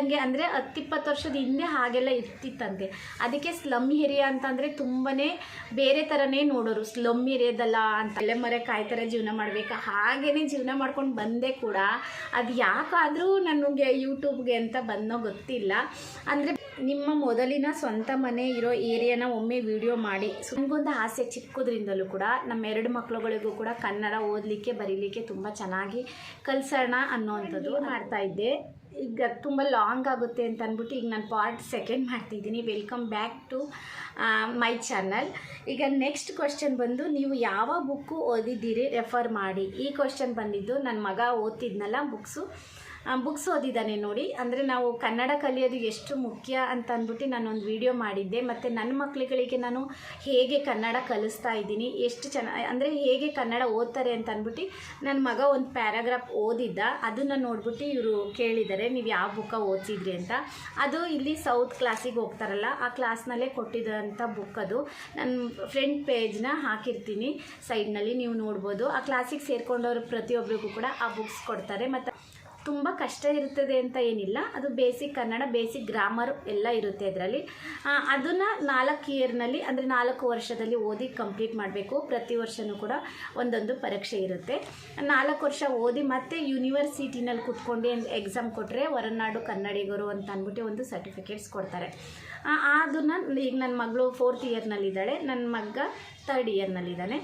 ಇದ್ದಂಗೆ ಅಂದರೆ ಹತ್ತಿಪ್ಪತ್ತು ವರ್ಷದ ಹಿಂದೆ ಹಾಗೆಲ್ಲ ಇರ್ತಿತ್ತಂತೆ. ಅದಕ್ಕೆ ಸ್ಲಮ್ ಏರಿಯಾ ಅಂತಂದರೆ ತುಂಬಾ ಬೇರೆ ಥರನೇ ನೋಡೋರು. ಸ್ಲಮ್ ಏರಿಯಾದಲ್ಲ ಅಂತ ತಲೆಮರೆ ಮರ ಕಾಯ್ತಾರೆ ಜೀವನ ಮಾಡಬೇಕು. ಹಾಗೇ ಜೀವನ ಮಾಡ್ಕೊಂಡು ಬಂದೆ ಕೂಡ ಅದು ಯಾಕಾದರೂ ನನಗೆ ಯೂಟ್ಯೂಬ್ಗೆ ಅಂತ ಬಂದೋ ಗೊತ್ತಿಲ್ಲ. ಅಂದರೆ ನಿಮ್ಮ ಮೊದಲಿನ ಸ್ವಂತ ಮನೆ ಇರೋ ಏರಿಯಾನ ಒಮ್ಮೆ ವಿಡಿಯೋ ಮಾಡಿ. ನನಗೊಂದು ಆಸೆ ಚಿಕ್ಕದ್ರಿಂದಲೂ ಕೂಡ ನಮ್ಮ ಎರಡು ಮಕ್ಕಳುಗಳಿಗೂ ಕೂಡ ಕನ್ನಡ ಓದಲಿಕ್ಕೆ, ಬರೀಲಿಕ್ಕೆ ತುಂಬ ಚೆನ್ನಾಗಿ ಕಲಿಸೋಣ ಅನ್ನೋವಂಥದ್ದು ಮಾಡ್ತಾ ಇದ್ದೆ. ಈಗ ತುಂಬ ಲಾಂಗ್ ಆಗುತ್ತೆ ಅಂತ ಅಂದ್ಬಿಟ್ಟು ಈಗ ನಾನು ಪಾರ್ಟ್ ಸೆಕೆಂಡ್ ಮಾಡ್ತಿದ್ದೀನಿ. Welcome back to my channel ಈಗ ನೆಕ್ಸ್ಟ್ ಕ್ವಶನ್ ಬಂದು ನೀವು ಯಾವ ಬುಕ್ಕು ಓದಿದ್ದೀರಿ? ರೆಫರ್ ಮಾಡಿ. ಈ ಕ್ವಶನ್ ಬಂದಿದ್ದು ನನ್ನ ಮಗ ಓದ್ತಿದ್ನಲ್ಲ ಬುಕ್ಸು ಬುಕ್ಸ್ ಓದಿದ್ದಾನೆ ನೋಡಿ. ಅಂದರೆ ನಾವು ಕನ್ನಡ ಕಲಿಯೋದು ಎಷ್ಟು ಮುಖ್ಯ ಅಂತ ಅಂದ್ಬಿಟ್ಟು ನಾನು ಒಂದು ವಿಡಿಯೋ ಮಾಡಿದ್ದೆ. ಮತ್ತು ನನ್ನ ಮಕ್ಕಳುಗಳಿಗೆ ನಾನು ಹೇಗೆ ಕನ್ನಡ ಕಲಿಸ್ತಾ ಇದ್ದೀನಿ, ಎಷ್ಟು ಚೆನ್ನ, ಅಂದರೆ ಹೇಗೆ ಕನ್ನಡ ಓದ್ತಾರೆ ಅಂತ ಅಂದ್ಬಿಟ್ಟು ನನ್ನ ಮಗ ಒಂದು ಪ್ಯಾರಾಗ್ರಾಫ್ ಓದಿದ್ದ. ಅದನ್ನು ನೋಡ್ಬಿಟ್ಟು ಇವರು ಕೇಳಿದ್ದಾರೆ, ನೀವು ಯಾವ ಬುಕ್ಕ ಓದಿಸಿದ್ರಿ ಅಂತ. ಅದು ಇಲ್ಲಿ ಸೌತ್ ಕ್ಲಾಸಿಗೆ ಹೋಗ್ತಾರಲ್ಲ, ಆ ಕ್ಲಾಸ್ನಲ್ಲೇ ಕೊಟ್ಟಿದ್ದಂಥ ಬುಕ್ ಅದು. ನನ್ನ ಫ್ರಂಟ್ ಪೇಜ್ನ ಹಾಕಿರ್ತೀನಿ ಸೈಡ್ನಲ್ಲಿ ನೀವು ನೋಡ್ಬೋದು. ಆ ಕ್ಲಾಸಿಗೆ ಸೇರ್ಕೊಂಡವ್ರು ಪ್ರತಿಯೊಬ್ಬರಿಗೂ ಕೂಡ ಆ ಬುಕ್ಸ್ ಕೊಡ್ತಾರೆ. ಮತ್ತು ತುಂಬ ಕಷ್ಟ ಇರ್ತದೆ ಅಂತ ಏನಿಲ್ಲ. ಅದು ಬೇಸಿಕ್ ಕನ್ನಡ ಬೇಸಿಕ್ ಗ್ರಾಮರ್ ಎಲ್ಲ ಇರುತ್ತೆ ಅದರಲ್ಲಿ ಅದನ್ನು ನಾಲ್ಕು ಇಯರ್ನಲ್ಲಿ ಅಂದರೆ ನಾಲ್ಕು ವರ್ಷದಲ್ಲಿ ಓದಿ ಕಂಪ್ಲೀಟ್ ಮಾಡಬೇಕು. ಪ್ರತಿ ವರ್ಷವೂ ಕೂಡ ಒಂದೊಂದು ಪರೀಕ್ಷೆ ಇರುತ್ತೆ. ನಾಲ್ಕು ವರ್ಷ ಓದಿ ಮತ್ತೆ ಯೂನಿವರ್ಸಿಟಿನಲ್ಲಿ ಕುತ್ಕೊಂಡು ಎಕ್ಸಾಮ್ ಕೊಟ್ಟರೆ ಹೊರನಾಡು ಕನ್ನಡಿಗರು ಅಂತ ಅಂದ್ಬಿಟ್ಟು ಒಂದು ಸರ್ಟಿಫಿಕೇಟ್ಸ್ ಕೊಡ್ತಾರೆ. ಅದನ್ನು ಈಗ ನನ್ನ ಮಗಳು ಫೋರ್ತ್ ಇಯರ್ನಲ್ಲಿದ್ದಾಳೆ ನನ್ನ ಮಗ ತರ್ಡ್ ಇಯರ್ನಲ್ಲಿದ್ದಾನೆ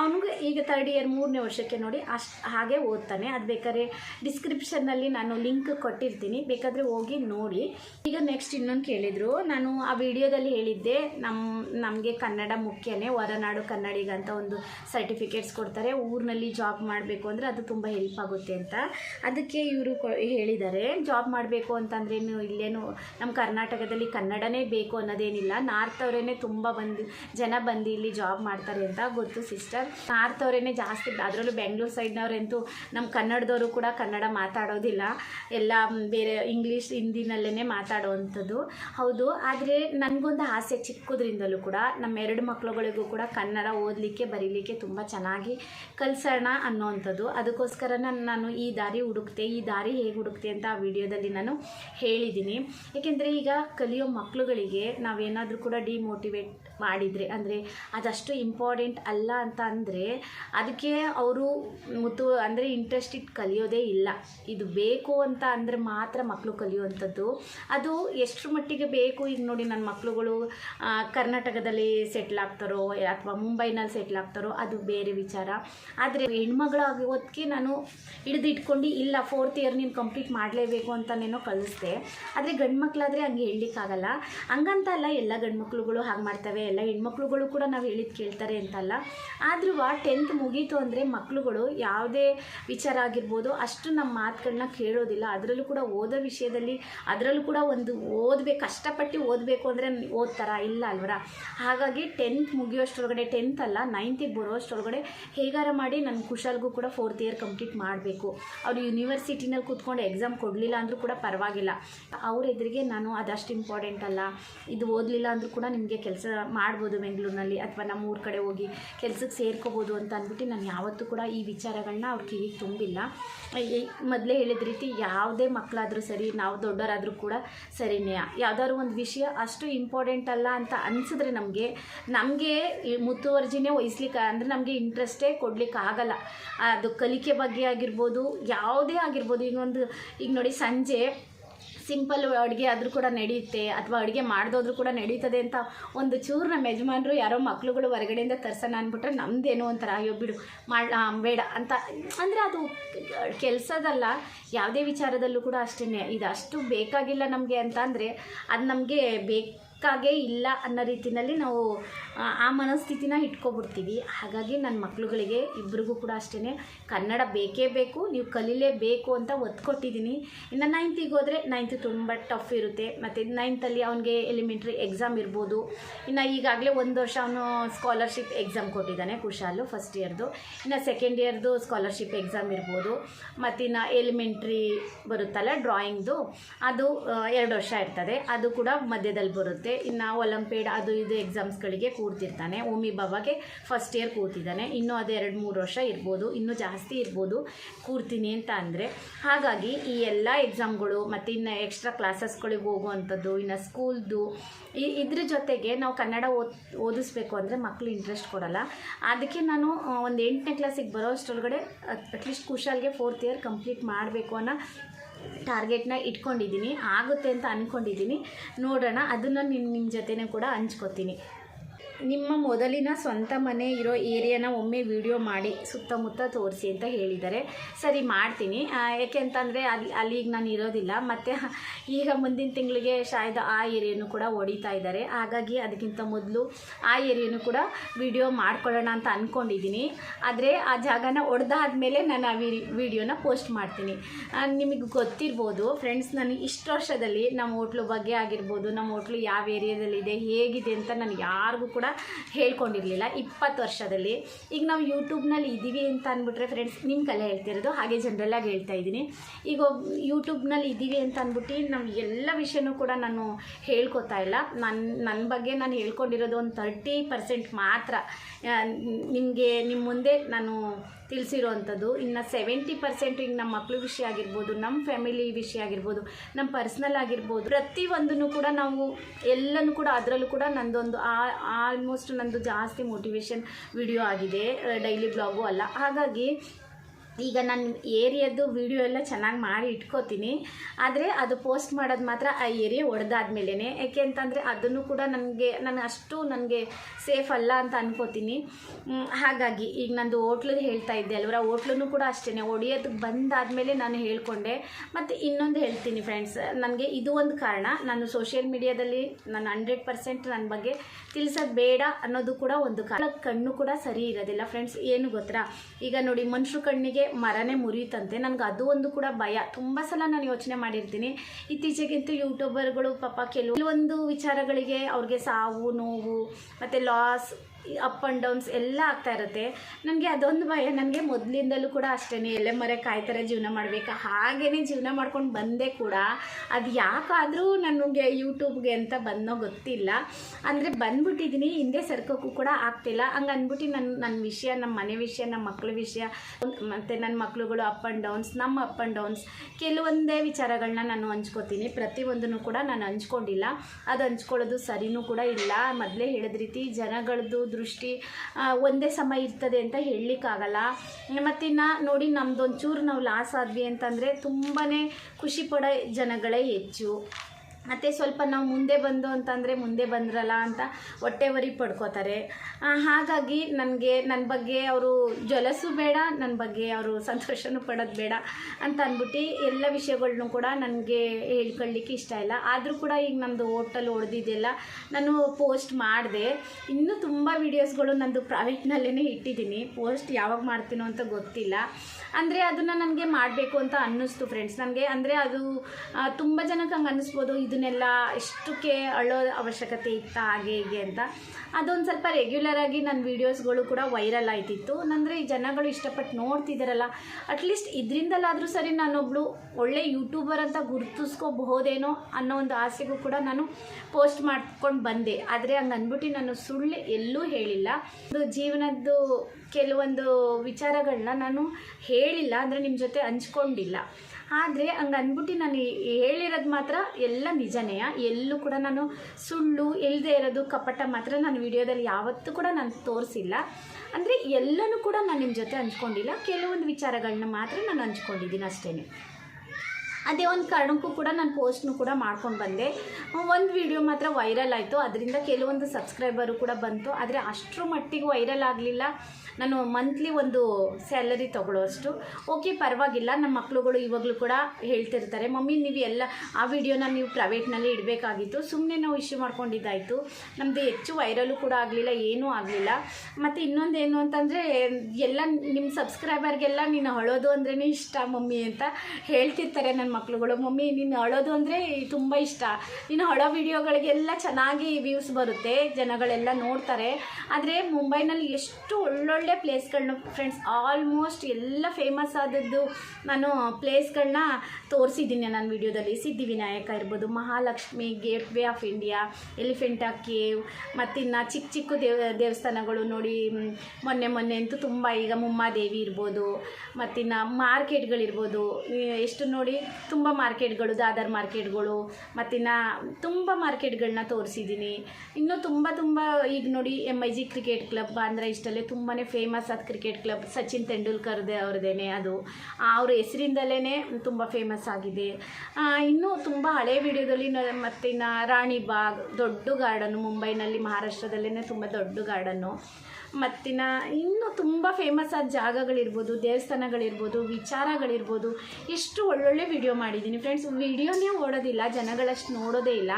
ಅವನಿಗೆ ಈಗ ತರ್ಡ್ ಇಯರ್ ಮೂರನೇ ವರ್ಷಕ್ಕೆ ನೋಡಿ ಅಷ್ಟು ಹಾಗೆ ಓದ್ತಾನೆ. ಅದು ಬೇಕಾದ್ರೆ ಡಿಸ್ಕ್ರಿಪ್ಷನ್ನಲ್ಲಿ ನಾನು ಲಿಂಕ್ ಕೊಟ್ಟಿರ್ತೀನಿ. ಬೇಕಾದರೆ ಹೋಗಿ ನೋಡಿ. ಈಗ ನೆಕ್ಸ್ಟ್ ಇನ್ನೊಂದು ಕೇಳಿದರು. ನಾನು ಆ ವಿಡಿಯೋದಲ್ಲಿ ಹೇಳಿದ್ದೆ ನಮ್ಮ ನಮಗೆ ಕನ್ನಡ ಮುಖ್ಯನೇ, ಹೊರನಾಡು ಕನ್ನಡಿಗ ಅಂತ ಒಂದು ಸರ್ಟಿಫಿಕೇಟ್ಸ್ ಕೊಡ್ತಾರೆ. ಊರಿನಲ್ಲಿ ಜಾಬ್ ಮಾಡಬೇಕು ಅಂದರೆ ಅದು ತುಂಬ ಹೆಲ್ಪ್ ಆಗುತ್ತೆ ಅಂತ. ಅದಕ್ಕೆ ಇವರು ಹೇಳಿದ್ದಾರೆ ಜಾಬ್ ಮಾಡಬೇಕು ಅಂತಂದ್ರೇನು ಇಲ್ಲೇನು ನಮ್ಮ ಕರ್ನಾಟಕದಲ್ಲಿ ಕನ್ನಡನೇ ಬೇಕು ಅನ್ನೋದೇನಿಲ್ಲ. ನಾರ್ತ್ ಅವರೇ ತುಂಬ ಬಂದು, ಜನ ಬಂದು ಇಲ್ಲಿ ಜಾಬ್ ಮಾಡ್ತಾರೆ ಅಂತ ಗೊತ್ತು ಸಿಸ್ಟರ್ ನಾರ್ತ್ ಅವರೇ ಜಾಸ್ತಿ, ಅದರಲ್ಲೂ ಬೆಂಗಳೂರು ಸೈಡ್ನವ್ರಂತೂ ನಮ್ಮ ಕನ್ನಡದವರು ಕೂಡ ಕನ್ನಡ ಮಾತಾಡೋದಿಲ್ಲ. ಎಲ್ಲ ಬೇರೆ ಇಂಗ್ಲೀಷ್ ಹಿಂದಿನಲ್ಲೇ ಮಾತಾಡುವಂಥದ್ದು. ಹೌದು, ಆದರೆ ನನಗೊಂದು ಆಸೆ ಚಿಕ್ಕದ್ರಿಂದಲೂ ಕೂಡ ನಮ್ಮ ಎರಡು ಮಕ್ಕಳುಗಳಿಗೂ ಕೂಡ ಕನ್ನಡ ಓದಲಿಕ್ಕೆ, ಬರೀಲಿಕ್ಕೆ ತುಂಬ ಚೆನ್ನಾಗಿ ಕಲಿಸೋಣ ಅನ್ನೋವಂಥದ್ದು. ಅದಕ್ಕೋಸ್ಕರ ನಾನು ಈ ದಾರಿ ಹುಡುಕ್ತೆ, ಈ ದಾರಿ ಹೇಗೆ ಹುಡುಕ್ತೆ ಅಂತ ಆ ವಿಡಿಯೋದಲ್ಲಿ ನಾನು ಹೇಳಿದ್ದೀನಿ. ಏಕೆಂದರೆ ಈಗ ಕಲಿಯೋ ಮಕ್ಕಳುಗಳಿಗೆ ನಾವೇನಾದರೂ ಕೂಡ ಡಿಮೋಟಿವೇಟ್ ಮಾಡಿದರೆ. ಅಂದರೆ ಅದಷ್ಟು ಇಂಪಾರ್ಟೆಂಟ್ ಅಲ್ಲ ಅಂತ ಅಂದರೆ ಅದಕ್ಕೆ ಅವರು ಮುತ್ತು ಅಂದರೆ ಇಂಟ್ರೆಸ್ಟ್ ಇಟ್ಟು ಕಲಿಯೋದೇ ಇಲ್ಲ. ಇದು ಬೇಕು ಅಂತ ಅಂದರೆ ಮಾತ್ರ ಮಕ್ಕಳು ಕಲಿಯುವಂಥದ್ದು. ಅದು ಎಷ್ಟರ ಮಟ್ಟಿಗೆ ಬೇಕು? ಈಗ ನೋಡಿ ನನ್ನ ಮಕ್ಕಳುಗಳು ಕರ್ನಾಟಕದಲ್ಲಿ ಸೆಟ್ಲ್ ಆಗ್ತಾರೋ ಅಥವಾ ಮುಂಬೈನಲ್ಲಿ ಸೆಟ್ಲ್ ಆಗ್ತಾರೋ ಅದು ಬೇರೆ ವಿಚಾರ. ಆದರೆ ಹೆಣ್ಮಗಳಾಗೋದಕ್ಕೆ ನಾನು ಹಿಡಿದಿಟ್ಕೊಂಡು ಇಲ್ಲ ಫೋರ್ತ್ ಇಯರ್ ನೀನು ಕಂಪ್ಲೀಟ್ ಮಾಡಲೇಬೇಕು ಅಂತನೇನೋ ಕಲಿಸ್ದೆ. ಆದರೆ ಗಂಡು ಮಕ್ಕಳಾದರೆ ಹಂಗೆ ಹೇಳಲಿಕ್ಕಾಗಲ್ಲ. ಹಂಗಂತ ಅಲ್ಲ, ಎಲ್ಲ ಗಂಡು ಮಕ್ಕಳುಗಳು ಹಾಗೆ ಮಾಡ್ತವೆ. ಎಲ್ಲ ಹೆಣ್ಮಕ್ಳುಗಳು ಕೂಡ ನಾವು ಹೇಳಿದ್ ಕೇಳ್ತಾರೆ ಅಂತಲ್ಲ. ಆದ್ರೂ ಟೆಂತ್ ಮುಗೀತು ಅಂದರೆ ಮಕ್ಕಳುಗಳು ಯಾವುದೇ ವಿಚಾರ ಆಗಿರ್ಬೋದು ಅಷ್ಟು ನಮ್ಮ ಮಾತುಗಳನ್ನ ಕೇಳೋದಿಲ್ಲ. ಅದರಲ್ಲೂ ಕೂಡ ಓದೋ ವಿಷಯದಲ್ಲಿ ಅದರಲ್ಲೂ ಕೂಡ ಒಂದು ಓದಬೇಕು, ಕಷ್ಟಪಟ್ಟು ಓದಬೇಕು ಅಂದರೆ ಓದ್ತಾರ? ಇಲ್ಲ ಅಲ್ವರ? ಹಾಗಾಗಿ ಟೆಂತ್ ಮುಗಿಯೋಷ್ಟರೊಳಗಡೆ ಟೆಂತ್ ಅಲ್ಲ ನೈನ್ತಿಗೆ ಬರೋಷ್ಟರೊಳಗಡೆ ಹೇಗಾರ ಮಾಡಿ ನನ್ನ ಕುಶಾಲ್ಗೂ ಕೂಡ ಫೋರ್ತ್ ಇಯರ್ ಕಂಪ್ಲೀಟ್ ಮಾಡಬೇಕು. ಅವ್ರು ಯೂನಿವರ್ಸಿಟಿನಲ್ಲಿ ಕೂತ್ಕೊಂಡು ಎಕ್ಸಾಮ್ ಕೊಡಲಿಲ್ಲ ಅಂದರೂ ಕೂಡ ಪರವಾಗಿಲ್ಲ. ಅವ್ರ ಎದುರಿಗೆ ನಾನು ಅದಷ್ಟು ಇಂಪಾರ್ಟೆಂಟ್ ಅಲ್ಲ. ಇದು ಓದಲಿಲ್ಲ ಅಂದರೂ ಕೂಡ ನಿಮಗೆ ಕೆಲಸ ಮಾಡ್ಬೋದು ಬೆಂಗಳೂರಿನಲ್ಲಿ ಅಥವಾ ನಮ್ಮ ಊರ ಕಡೆ ಹೋಗಿ ಕೆಲ್ಸಕ್ಕೆ ಸೇರ್ಕೋಬೋದು ಅಂತ ಅಂದ್ಬಿಟ್ಟು ನಾನು ಯಾವತ್ತೂ ಕೂಡ ಈ ವಿಚಾರಗಳನ್ನ ಅವ್ರ ಕಿವಿಗೆ ತುಂಬಿಲ್ಲ. ಮೊದಲೇ ಹೇಳಿದ ರೀತಿ ಯಾವುದೇ ಮಕ್ಕಳಾದರೂ ಸರಿ, ನಾವು ದೊಡ್ಡವರಾದರೂ ಕೂಡ ಸರಿನೇ. ಯಾವ್ದಾದ್ರು ಒಂದು ವಿಷಯ ಅಷ್ಟು ಇಂಪಾರ್ಟೆಂಟ್ ಅಲ್ಲ ಅಂತ ಅನಿಸಿದ್ರೆ ನಮಗೆ ನಮಗೆ ಮುತುವರ್ಜಿನೇ ವಹಿಸ್ಲಿಕ್ಕೆ, ಅಂದರೆ ನಮಗೆ ಇಂಟ್ರೆಸ್ಟೇ ಕೊಡ್ಲಿಕ್ಕೆ ಆಗಲ್ಲ. ಅದು ಕಲಿಕೆ ಬಗ್ಗೆ ಆಗಿರ್ಬೋದು, ಯಾವುದೇ ಆಗಿರ್ಬೋದು. ಈಗ ಒಂದು ಈಗ ನೋಡಿ ಸಂಜೆ ಸಿಂಪಲ್ ಅಡುಗೆ ಆದರೂ ಕೂಡ ನಡೆಯುತ್ತೆ, ಅಥವಾ ಅಡುಗೆ ಮಾಡ್ದೋದ್ರೂ ಕೂಡ ನಡೀತದೆ ಅಂತ ಒಂದು ಚೂರು ನಮ್ಮ ಯಜಮಾನರು ಯಾರೋ ಮಕ್ಕಳುಗಳು ಹೊರಗಡೆಯಿಂದ ತರ್ಸೋಣ ಅಂದ್ಬಿಟ್ರೆ ನಮ್ದೇನು ಒಂಥರ, ಅಯ್ಯೋ ಬಿಡು, ಮಾಡ ಬೇಡ ಅಂತ. ಅಂದರೆ ಅದು ಕೆಲಸದಲ್ಲ, ಯಾವುದೇ ವಿಚಾರದಲ್ಲೂ ಕೂಡ ಅಷ್ಟೇ ಇದು ಅಷ್ಟು ಬೇಕಾಗಿಲ್ಲ ನಮಗೆ ಅಂತ ಅಂದರೆ ಅದು ನಮಗೆ ಬೇಕಾಗೇ ಇಲ್ಲ ಅನ್ನೋ ರೀತಿಯಲ್ಲಿ ನಾವು ಆ, ಮನಸ್ಥಿತಿನ ಇಟ್ಕೊಬಿಡ್ತೀವಿ. ಹಾಗಾಗಿ ನನ್ನ ಮಕ್ಳುಗಳಿಗೆ ಇಬ್ಬರಿಗೂ ಕೂಡ ಅಷ್ಟೇ ಕನ್ನಡ ಬೇಕೇ ಬೇಕು ನೀವು ಕಲೀಲೇಬೇಕು ಅಂತ ಒತ್ತು ಕೊಟ್ಟಿದ್ದೀನಿ ಇನ್ನು ನೈನ್ತಿಗೆ ಹೋದರೆ ನೈನ್ತ್ ತುಂಬ ಟಫ್ ಇರುತ್ತೆ. ಮತ್ತು ನೈನ್ತಲ್ಲಿ ಅವನಿಗೆ ಎಲಿಮೆಂಟ್ರಿ ಎಕ್ಸಾಮ್ ಇರ್ಬೋದು. ಇನ್ನು ಈಗಾಗಲೇ ಒಂದು ವರ್ಷ ಅವನು ಸ್ಕಾಲರ್ಶಿಪ್ ಎಕ್ಸಾಮ್ ಕೊಟ್ಟಿದ್ದಾನೆ ಕುಶಾಲು ಫಸ್ಟ್ ಇಯರ್ದು ಇನ್ನು ಸೆಕೆಂಡ್ ಇಯರ್ದು ಸ್ಕಾಲರ್ಶಿಪ್ ಎಕ್ಸಾಮ್ ಇರ್ಬೋದು. ಮತ್ತು ಇನ್ನು ಎಲಿಮೆಂಟ್ರಿ ಬರುತ್ತಲ್ಲ ಡ್ರಾಯಿಂಗ್ದು ಅದು ಎರಡು ವರ್ಷ ಇರ್ತದೆ. ಅದು ಕೂಡ ಮಧ್ಯದಲ್ಲಿ ಬರುತ್ತೆ. ಇರುತ್ತೆ ಇನ್ನು ಒಲಂಪೇಡ್ ಅದು ಇದು ಎಕ್ಸಾಮ್ಸ್ಗಳಿಗೆ ಕೂರ್ತಿರ್ತಾನೆ. ಓಮಿ ಬಾಬಾಗೆ ಫಸ್ಟ್ ಇಯರ್ ಕೂತಿದ್ದಾನೆ ಇನ್ನೂ ಅದು ಎರಡು ಮೂರು ವರ್ಷ ಇರ್ಬೋದು. ಇನ್ನೂ ಜಾಸ್ತಿ ಇರ್ಬೋದು. ಕೂರ್ತೀನಿ ಅಂತ ಅಂದರೆ ಹಾಗಾಗಿ ಈ ಎಲ್ಲ ಎಕ್ಸಾಮ್ಗಳು ಮತ್ತು ಇನ್ನು ಎಕ್ಸ್ಟ್ರಾ ಕ್ಲಾಸಸ್ಗಳಿಗೆ ಹೋಗುವಂಥದ್ದು, ಇನ್ನು ಸ್ಕೂಲ್ದು ಇದ್ರ ಜೊತೆಗೆ ನಾವು ಕನ್ನಡ ಓದ್, ಓದಿಸ್ಬೇಕು ಅಂದರೆ ಮಕ್ಕಳು ಇಂಟ್ರೆಸ್ಟ್ ಕೊಡಲ್ಲ. ಅದಕ್ಕೆ ನಾನು ಒಂದು ಎಂಟನೇ ಕ್ಲಾಸಿಗೆ ಬರೋ ಅಷ್ಟರೊಳಗಡೆ ಅಟ್ಲೀಸ್ಟ್ ಕುಶಾಲ್ಗೆ ಫೋರ್ತ್ ಇಯರ್ ಕಂಪ್ಲೀಟ್ ಮಾಡಬೇಕು ಅನ್ನೋ ಟಾರ್ಗೆಟ್ನ ಇಟ್ಕೊಂಡಿದ್ದೀನಿ. ಆಗುತ್ತೆ ಅಂತ ಅಂದ್ಕೊಂಡಿದ್ದೀನಿ ನೋಡೋಣ. ಅದನ್ನು ನಿಮ್ಮ ನಿಮ್ಮ ಜೊತೆನೇ ಕೂಡ ಹಂಚ್ಕೋತೀನಿ. ನಿಮ್ಮ ಮೊದಲಿನ ಸ್ವಂತ ಮನೆ ಇರೋ ಏರಿಯಾನ ಒಮ್ಮೆ ವಿಡಿಯೋ ಮಾಡಿ ಸುತ್ತಮುತ್ತ ತೋರಿಸಿ ಅಂತ ಹೇಳಿದ್ದಾರೆ. ಸರಿ, ಮಾಡ್ತೀನಿ. ಯಾಕೆಂತಂದರೆ ಅಲ್ಲಿ, ಅಲ್ಲಿಗೆ ನಾನು ಇರೋದಿಲ್ಲ. ಮತ್ತು ಈಗ ಮುಂದಿನ ತಿಂಗಳಿಗೆ ಶಾಯದ ಆ ಏರಿಯಾನು ಕೂಡ ಹೊಡಿತಾ ಇದ್ದಾರೆ. ಹಾಗಾಗಿ ಅದಕ್ಕಿಂತ ಮೊದಲು ಆ ಏರಿಯಾನು ಕೂಡ ವಿಡಿಯೋ ಮಾಡ್ಕೊಳ್ಳೋಣ ಅಂತ ಅಂದ್ಕೊಂಡಿದ್ದೀನಿ ಆದರೆ ಆ ಜಾಗನ ಹೊಡೆದಾದ್ಮೇಲೆ ನಾನು ಆ ವಿಡಿಯೋನ ಪೋಸ್ಟ್ ಮಾಡ್ತೀನಿ. ನಿಮಗೆ ಗೊತ್ತಿರ್ಬೋದು ಫ್ರೆಂಡ್ಸ್ ನಾನು ಇಷ್ಟು ವರ್ಷದಲ್ಲಿ ನಮ್ಮ ಹೋಟ್ಲು ಬಗ್ಗೆ ಆಗಿರ್ಬೋದು, ನಮ್ಮ ಹೋಟ್ಲು ಯಾವ ಏರಿಯಾದಲ್ಲಿದೆ, ಹೇಗಿದೆ ಅಂತ ನಾನು ಯಾರಿಗೂ ಕೂಡ ಹೇಳ್ಕೊಂಡಿರಲಿಲ್ಲ ಇಪ್ಪತ್ತು ವರ್ಷದಲ್ಲಿ. ಈಗ ನಾವು ಯೂಟ್ಯೂಬ್ನಲ್ಲಿ ಇದ್ದೀವಿ ಅಂತ ಅಂದ್ಬಿಟ್ರೆ ಫ್ರೆಂಡ್ಸ್ ನಿಮ್ಮ ಕಲೆ ಹೇಳ್ತಿರೋದು ಹಾಗೆ ಜನರಲ್ಲಾಗಿ ಹೇಳ್ತಾ ಇದ್ದೀನಿ. ಈಗ ಯೂಟ್ಯೂಬ್ನಲ್ಲಿ ಇದ್ದೀವಿ ಅಂತ ಅಂದ್ಬಿಟ್ಟು ನಾವು ಎಲ್ಲ ವಿಷಯನೂ ಕೂಡ ನಾನು ಹೇಳ್ಕೊತಾ ಇಲ್ಲ. ನನ್ನ ನನ್ನ ಬಗ್ಗೆ ನಾನು ಹೇಳ್ಕೊಂಡಿರೋದು ಒಂದು ತರ್ಟಿ ಪರ್ಸೆಂಟ್ ಮಾತ್ರ. ನಿಮಗೆ ನಿಮ್ಮ ಮುಂದೆ ನಾನು ತಿಳಿಸಿರೋವಂಥದ್ದು. ಇನ್ನು ಸೆವೆಂಟಿ ಪರ್ಸೆಂಟ್ ಈಗ ನಮ್ಮ ಮಕ್ಳ ವಿಷಯ ಆಗಿರ್ಬೋದು ನಮ್ಮ ಫ್ಯಾಮಿಲಿ ವಿಷಯ ಆಗಿರ್ಬೋದು ನಮ್ಮ ಪರ್ಸ್ನಲ್ ಆಗಿರ್ಬೋದು, ಪ್ರತಿಯೊಂದನ್ನು ಕೂಡ ನಾವು ಎಲ್ಲನೂ ಕೂಡ ಅದರಲ್ಲೂ ಕೂಡ ನಂದೊಂದು ಆಲ್ಮೋಸ್ಟ್ ನಂದು ಜಾಸ್ತಿ ಮೋಟಿವೇಶನ್ ವಿಡಿಯೋ ಆಗಿದೆ. ಡೈಲಿ ಬ್ಲಾಗು ಅಲ್ಲ. ಹಾಗಾಗಿ ಈಗ ನಾನು ಏರಿಯಾದ್ದು ವಿಡಿಯೋ ಎಲ್ಲ ಚೆನ್ನಾಗಿ ಮಾಡಿ ಇಟ್ಕೋತೀನಿ. ಆದರೆ ಅದು ಪೋಸ್ಟ್ ಮಾಡೋದು ಮಾತ್ರ ಆ ಏರಿಯಾ ಒಡೆದಾದ್ಮೇಲೇ ಯಾಕೆ ಅಂತಂದರೆ ಅದನ್ನು ಕೂಡ ನನಗೆ, ನಾನು ಅಷ್ಟು ನನಗೆ ಸೇಫ್ ಅಲ್ಲ ಅಂತ ಅನ್ಕೋತೀನಿ. ಹಾಗಾಗಿ ಈಗ ನಂದು ಹೋಟ್ಲದ್ದು ಹೇಳ್ತಾ ಇದ್ದೆ ಅಲ್ವರ? ಹೋಟ್ಲೂ ಕೂಡ ಅಷ್ಟೇ ಒಡೆಯೋದಕ್ಕೆ ಬಂದಾದಮೇಲೆ ನಾನು ಹೇಳ್ಕೊಂಡೆ. ಮತ್ತು ಇನ್ನೊಂದು ಹೇಳ್ತೀನಿ ಫ್ರೆಂಡ್ಸ್ ನನಗೆ ಇದು ಒಂದು ಕಾರಣ. ನಾನು ಸೋಷಿಯಲ್ ಮೀಡಿಯಾದಲ್ಲಿ ನಾನು ಹಂಡ್ರೆಡ್ ಪರ್ಸೆಂಟ್ ನನ್ನ ಬಗ್ಗೆ ತಿಳಿಸೋದು ಬೇಡ ಅನ್ನೋದು ಕೂಡ ಒಂದು ಕಾರಣ. ಕಣ್ಣು ಕೂಡ ಸರಿ ಇರೋದಿಲ್ಲ ಫ್ರೆಂಡ್ಸ್ ಏನು ಗೊತ್ತಾ? ಈಗ ನೋಡಿ ಮನುಷ್ಯರು ಕಣ್ಣಿಗೆ ಮರನೇ ಮುರಿಯುತ್ತಂತೆ. ನನಗೆ ಅದು ಒಂದು ಕೂಡ ಭಯ. ತುಂಬ ಸಲ ನಾನು ಯೋಚನೆ ಮಾಡಿರ್ತೀನಿ. ಇತ್ತೀಚೆಗಂತೂ ಯೂಟ್ಯೂಬರ್ಗಳು ಪಾಪ ಕೆಲವೊಂದು ವಿಚಾರಗಳಿಗೆ ಅವ್ರಿಗೆ ಸಾವು, ನೋವು, ಮತ್ತು ಲಾಸ್ ಅಪ್ ಆ್ಯಂಡ್ ಡೌನ್ಸ್ ಎಲ್ಲ ಆಗ್ತಾ ಇರುತ್ತೆ. ನನಗೆ ಅದೊಂದು ಭಯ. ನನಗೆ ಮೊದಲಿಂದಲೂ ಕೂಡ ಅಷ್ಟೇ ಎಲೆ ಮರೆ ಕಾಯ್ತಾರೆ ಜೀವನ ಮಾಡಬೇಕು. ಹಾಗೇ ಜೀವನ ಮಾಡ್ಕೊಂಡು ಬಂದೆ ಕೂಡ ಅದು ಯಾಕಾದರೂ ನನಗೆ ಯೂಟ್ಯೂಬ್ಗೆ ಅಂತ ಬಂದೋ ಗೊತ್ತಿಲ್ಲ. ಅಂದರೆ ಬಂದ್ಬಿಟ್ಟಿದ್ದೀನಿ, ಹಿಂದೆ ಸರ್ಕೋಕ್ಕೂ ಕೂಡ ಆಗ್ತಿಲ್ಲ. ಹಂಗೆ ಅಂದ್ಬಿಟ್ಟು ನನ್ನ ನನ್ನ ವಿಷಯ ನಮ್ಮ ಮನೆ ವಿಷಯ ನಮ್ಮ ಮಕ್ಕಳ ವಿಷಯ, ಮತ್ತು ನನ್ನ ಮಕ್ಕಳುಗಳು ಅಪ್ ಆ್ಯಂಡ್ ಡೌನ್ಸ್ ನಮ್ಮ ಅಪ್ ಆ್ಯಂಡ್ ಡೌನ್ಸ್ ಕೆಲವೊಂದೇ ವಿಚಾರಗಳನ್ನ ನಾನು ಹಂಚ್ಕೋತೀನಿ. ಪ್ರತಿಯೊಂದನ್ನು ಕೂಡ ನಾನು ಹಂಚ್ಕೊಂಡಿಲ್ಲ. ಅದು ಹಂಚ್ಕೊಳ್ಳೋದು ಸರಿನೂ ಕೂಡ ಇಲ್ಲ. ಮೊದಲೇ ಹೇಳಿದ ರೀತಿ ಜನಗಳದ್ದು ದೃಷ್ಟಿ ಒಂದೇ ಸಮ ಇರ್ತದೆ ಅಂತ ಹೇಳಲಿಕ್ಕಾಗಲ್ಲ. ಮತ್ತಿನ್ನು ನೋಡಿ ನಮ್ದೊಂಚೂರು ನಾವು ಲಾಸ್ ಆದ್ವಿ ಅಂತಂದರೆ ತುಂಬಾ ಖುಷಿ ಪಡೋ ಜನಗಳೇ ಹೆಚ್ಚು. ಮತ್ತು ಸ್ವಲ್ಪ ನಾವು ಮುಂದೆ ಬಂದು ಅಂತಂದರೆ ಮುಂದೆ ಬಂದ್ರಲ್ಲ ಅಂತ ಹೊಟ್ಟೆವರಿ ಪಡ್ಕೋತಾರೆ. ಹಾಗಾಗಿ ನನಗೆ ನನ್ನ ಬಗ್ಗೆ ಅವರು ಜಲಸು ಬೇಡ ನನ್ನ ಬಗ್ಗೆ ಅವರು ಸಂತೋಷನೂ ಪಡೋದು ಬೇಡ ಅಂತ ಅಂದ್ಬಿಟ್ಟು ಎಲ್ಲ ವಿಷಯಗಳನ್ನೂ ಕೂಡ ನನಗೆ ಹೇಳ್ಕೊಳ್ಳಿಕ್ಕೆ ಇಷ್ಟ ಇಲ್ಲ. ಆದರೂ ಕೂಡ ಈಗ ನಮ್ಮದು ಓಟಲ್ ಹೊಡೆದಿದ್ದೆಲ್ಲ ನಾನು ಪೋಸ್ಟ್ ಮಾಡಿದೆ. ಇನ್ನೂ ತುಂಬ ವೀಡಿಯೋಸ್ಗಳು ನಂದು ಪ್ರೈವೇಟ್ನಲ್ಲೇ ಇಟ್ಟಿದ್ದೀನಿ. ಪೋಸ್ಟ್ ಯಾವಾಗ ಮಾಡ್ತೀನೋ ಅಂತ ಗೊತ್ತಿಲ್ಲ. ಅಂದರೆ ಅದನ್ನು ನನಗೆ ಮಾಡಬೇಕು ಅಂತ ಅನ್ನಿಸ್ತು ಫ್ರೆಂಡ್ಸ್ ನನಗೆ ಅಂದರೆ ಅದು ತುಂಬ ಜನಕ್ಕೆ ಹಂಗೆ ಅನ್ನಿಸ್ಬೋದು. ಇದನ್ನೆಲ್ಲ ಇಷ್ಟಕ್ಕೆ ಅಳ್ಳೋ ಅವಶ್ಯಕತೆ ಇತ್ತ ಹಾಗೆ ಹೀಗೆ ಅಂತ. ಅದೊಂದು ಸ್ವಲ್ಪ ರೆಗ್ಯುಲರ್ ಆಗಿ ನನ್ನ ವೀಡಿಯೋಸ್ಗಳು ಕೂಡ ವೈರಲ್ ಆಯ್ತಿತ್ತು. ಅಂದರೆ ಈ ಜನಗಳು ಇಷ್ಟಪಟ್ಟು ನೋಡ್ತಿದ್ದಾರಲ್ಲ ಅಟ್ಲೀಸ್ಟ್ ಇದರಿಂದಲಾದರೂ ಸರಿ ನಾನೊಬ್ಳು ಒಳ್ಳೆ ಯೂಟ್ಯೂಬರ್ ಅಂತ ಗುರುತಿಸ್ಕೋಬಹುದೇನೋ ಅನ್ನೋ ಒಂದು ಆಸೆಗೂ ಕೂಡ ನಾನು ಪೋಸ್ಟ್ ಮಾಡ್ಕೊಂಡು ಬಂದೆ. ಆದರೆ ಹಂಗೆ ಅಂದ್ಬಿಟ್ಟು ನಾನು ಸುಳ್ಳು ಎಲ್ಲೂ ಹೇಳಿಲ್ಲ. ಇದು ಜೀವನದ್ದು ಕೆಲವೊಂದು ವಿಚಾರಗಳನ್ನ ನಾನು ಹೇಳಿಲ್ಲ, ಅಂದರೆ ನಿಮ್ಮ ಜೊತೆ ಹಂಚ್ಕೊಂಡಿಲ್ಲ. ಆದರೆ ಹಂಗೆ ಅಂದ್ಬಿಟ್ಟು ನಾನು ಹೇಳಿರೋದು ಮಾತ್ರ ಎಲ್ಲ ನಿಜನೇ. ಎಲ್ಲೂ ಕೂಡ ನಾನು ಸುಳ್ಳು ಇಲ್ಲದೆ ಇರೋದು, ಕಪಟ ಮಾತ್ರ ನಾನು ವಿಡಿಯೋದಲ್ಲಿ ಯಾವತ್ತೂ ಕೂಡ ನಾನು ತೋರಿಸಿಲ್ಲ. ಅಂದರೆ ಎಲ್ಲನೂ ಕೂಡ ನಾನು ನಿಮ್ಮ ಜೊತೆ ಹಂಚ್ಕೊಂಡಿಲ್ಲ. ಕೆಲವೊಂದು ವಿಚಾರಗಳನ್ನ ಮಾತ್ರ ನಾನು ಹಂಚ್ಕೊಂಡಿದ್ದೀನಿ ಅಷ್ಟೇ ಅದೇ ಒಂದು ಕಾರಣಕ್ಕೂ ಕೂಡ ನಾನು ಪೋಸ್ಟ್ನು ಕೂಡ ಮಾಡ್ಕೊಂಡು ಬಂದೆ. ಒಂದು ವಿಡಿಯೋ ಮಾತ್ರ ವೈರಲ್ ಆಯಿತು. ಅದರಿಂದ ಕೆಲವೊಂದು ಸಬ್ಸ್ಕ್ರೈಬರು ಕೂಡ ಬಂತು. ಆದರೆ ಅಷ್ಟರ ಮಟ್ಟಿಗೆ ವೈರಲ್ ಆಗಲಿಲ್ಲ. ನಾನು ಮಂತ್ಲಿ ಒಂದು ಸ್ಯಾಲರಿ ತೊಗೊಳ್ಳೋಷ್ಟು ಓಕೆ ಪರವಾಗಿಲ್ಲ. ನಮ್ಮ ಮಕ್ಕಳುಗಳು ಇವಾಗಲೂ ಕೂಡ ಹೇಳ್ತಿರ್ತಾರೆ, ಮಮ್ಮಿ, ನೀವು ಎಲ್ಲ ಆ ವಿಡಿಯೋನ ನೀವು ಪ್ರೈವೇಟ್ನಲ್ಲಿ ಇಡಬೇಕಾಗಿತ್ತು. ಸುಮ್ಮನೆ ನಾವು ಇಶ್ಯೂ ಮಾಡ್ಕೊಂಡಿದ್ದಾಯಿತು. ನಮ್ಮದು ಹೆಚ್ಚು ವೈರಲು ಕೂಡ ಆಗಲಿಲ್ಲ, ಏನೂ ಆಗಲಿಲ್ಲ. ಮತ್ತು ಇನ್ನೊಂದು ಏನು ಅಂತಂದರೆ, ಎಲ್ಲ ನಿಮ್ಮ ಸಬ್ಸ್ಕ್ರೈಬರ್ಗೆಲ್ಲ ನೀನು ಅಳೋದು ಅಂದ್ರೇ ಇಷ್ಟ ಮಮ್ಮಿ ಅಂತ ಹೇಳ್ತಿರ್ತಾರೆ ನನ್ನ ಮಕ್ಳುಗಳು, ಮಮ್ಮಿ ನೀನು ಅಳೋದು ಅಂದರೆ ತುಂಬ ಇಷ್ಟ. ನೀನು ಅಳೋ ವಿಡಿಯೋಗಳಿಗೆಲ್ಲ ಚೆನ್ನಾಗಿ ವ್ಯೂಸ್ ಬರುತ್ತೆ, ಜನಗಳೆಲ್ಲ ನೋಡ್ತಾರೆ. ಆದರೆ ಮುಂಬೈನಲ್ಲಿ ಎಷ್ಟು ಒಳ್ಳೊಳ್ಳೆ ಪ್ಲೇಸ್ಗಳನ್ನ ಫ್ರೆಂಡ್ಸ್ ಆಲ್ಮೋಸ್ಟ್ ಎಲ್ಲ ಫೇಮಸ್ ಆದದ್ದು ನಾನು ಪ್ಲೇಸ್ಗಳನ್ನ ತೋರಿಸಿದ್ದೀನಿ ನನ್ನ ವಿಡಿಯೋದಲ್ಲಿ. ಸಿದ್ಧಿವಿನಾಯಕ ಇರ್ಬೋದು, Mahalaxmi gateway of India Elephanta cave ಮತ್ತಿನ್ನು ಚಿಕ್ಕ ಚಿಕ್ಕ ದೇವ, ದೇವಸ್ಥಾನಗಳು ನೋಡಿ ಮೊನ್ನೆ ಮೊನ್ನೆ ಅಂತೂ ತುಂಬ ಈಗ ಮುಮ್ಮಾದೇವಿ ಇರ್ಬೋದು, ಮತ್ತಿನ್ನು ಮಾರ್ಕೆಟ್ಗಳಿರ್ಬೋದು ಎಷ್ಟು ನೋಡಿ ತುಂಬ ಮಾರ್ಕೆಟ್ಗಳು, ದಾದರ್ ಮಾರ್ಕೆಟ್ಗಳು, ಮತ್ತಿನ್ನು ತುಂಬ ಮಾರ್ಕೆಟ್ಗಳನ್ನ ತೋರಿಸಿದ್ದೀನಿ ಇನ್ನೂ ತುಂಬ ತುಂಬ ಈಗ ನೋಡಿ M I G cricket club ಅಂದರೆ ಇಷ್ಟಲ್ಲೇ ತುಂಬಾ ಫೇಮಸ್ ಆದ ಕ್ರಿಕೆಟ್ ಕ್ಲಬ್ ಸಚಿನ್ ತೆಂಡೂಲ್ಕರ್ದೇ ಅವ್ರದ್ದೇನೆ ಅದು. ಅವ್ರ ಹೆಸರಿಂದಲೇ ತುಂಬ ಫೇಮಸ್ ಆಗಿದೆ. ಇನ್ನೂ ತುಂಬ ಹಳೆ ವಿಡಿಯೋದಲ್ಲಿ ಮತ್ತು ರಾಣಿ ರಾಣಿಬಾಗ್ ದೊಡ್ಡ ಗಾರ್ಡನ್ನು ಮುಂಬೈನಲ್ಲಿ ಮಹಾರಾಷ್ಟ್ರದಲ್ಲೇ ತುಂಬ ದೊಡ್ಡ ಗಾರ್ಡನ್ನು. ಮತ್ತಿನ ಇನ್ನೂ ತುಂಬ ಫೇಮಸ್ ಆದ ಜಾಗಗಳಿರ್ಬೋದು, ದೇವಸ್ಥಾನಗಳಿರ್ಬೋದು, ವಿಚಾರಗಳಿರ್ಬೋದು, ಎಷ್ಟು ಒಳ್ಳೊಳ್ಳೆ ವಿಡಿಯೋ ಮಾಡಿದ್ದೀನಿ. ಫ್ರೆಂಡ್ಸ್ ವಿಡಿಯೋನೇ ಓಡೋದಿಲ್ಲ, ಜನಗಳಷ್ಟು ನೋಡೋದೇ ಇಲ್ಲ.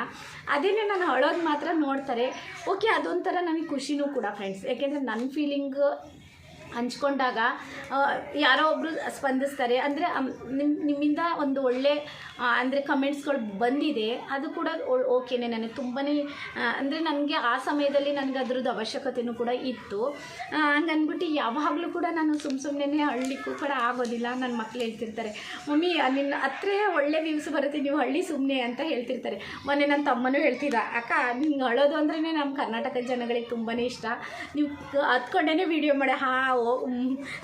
ಅದೇನೇ ನಾನು ಅಳೋದು ಮಾತ್ರ ನೋಡ್ತಾರೆ. ಓಕೆ ಅದೊಂಥರ ನನಗೆ ಖುಷಿನೂ ಕೂಡ ಫ್ರೆಂಡ್ಸ್ ಯಾಕೆಂದರೆ ನನ್ನ ಫೀಲಿಂಗ್ ಹಂಚ್ಕೊಂಡಾಗ ಯಾರೋ ಒಬ್ಬರು ಸ್ಪಂದಿಸ್ತಾರೆ. ಅಂದರೆ ನಿಮ್ಮ ನಿಮ್ಮಿಂದ ಒಂದು ಒಳ್ಳೆ ಅಂದರೆ ಕಮೆಂಟ್ಸ್ಗಳು ಬಂದಿದೆ. ಅದು ಕೂಡ ಓಕೆನೆ ನನಗೆ ತುಂಬಾ ಅಂದರೆ ನನಗೆ ಆ ಸಮಯದಲ್ಲಿ ನನಗೆ ಅದ್ರದ್ದು ಅವಶ್ಯಕತೆಯೂ ಕೂಡ ಇತ್ತು. ಹಂಗನ್ಬಿಟ್ಟು ಯಾವಾಗಲೂ ಕೂಡ ನಾನು ಸುಮ್ಮ ಸುಮ್ಮನೆ ಹಳ್ಳಿಕ್ಕೂ ಕೂಡ ಆಗೋದಿಲ್ಲ. ನನ್ನ ಮಕ್ಕಳು ಹೇಳ್ತಿರ್ತಾರೆ, ಮಮ್ಮಿ ನಿನ್ನ ಹತ್ರ ಒಳ್ಳೆ ವ್ಯೂಸ್ ಬರುತ್ತೆ. ನೀವು ಹಳ್ಳಿ ಸುಮ್ಮನೆ ಅಂತ ಹೇಳ್ತಿರ್ತಾರೆ. ಮೊನ್ನೆ ನನ್ನ ತಮ್ಮನೂ ಹೇಳ್ತಿದ್ದ, ಅಕ್ಕ, ನಿಂಗೆ ಅಳೋದು ಅಂದ್ರೇ ನಮ್ಮ ಕರ್ನಾಟಕದ ಜನಗಳಿಗೆ ತುಂಬಾ ಇಷ್ಟ. ನೀವು ಹತ್ಕೊಂಡೇ ವಿಡಿಯೋ ಮಾಡಿ. ಹಾ ಓ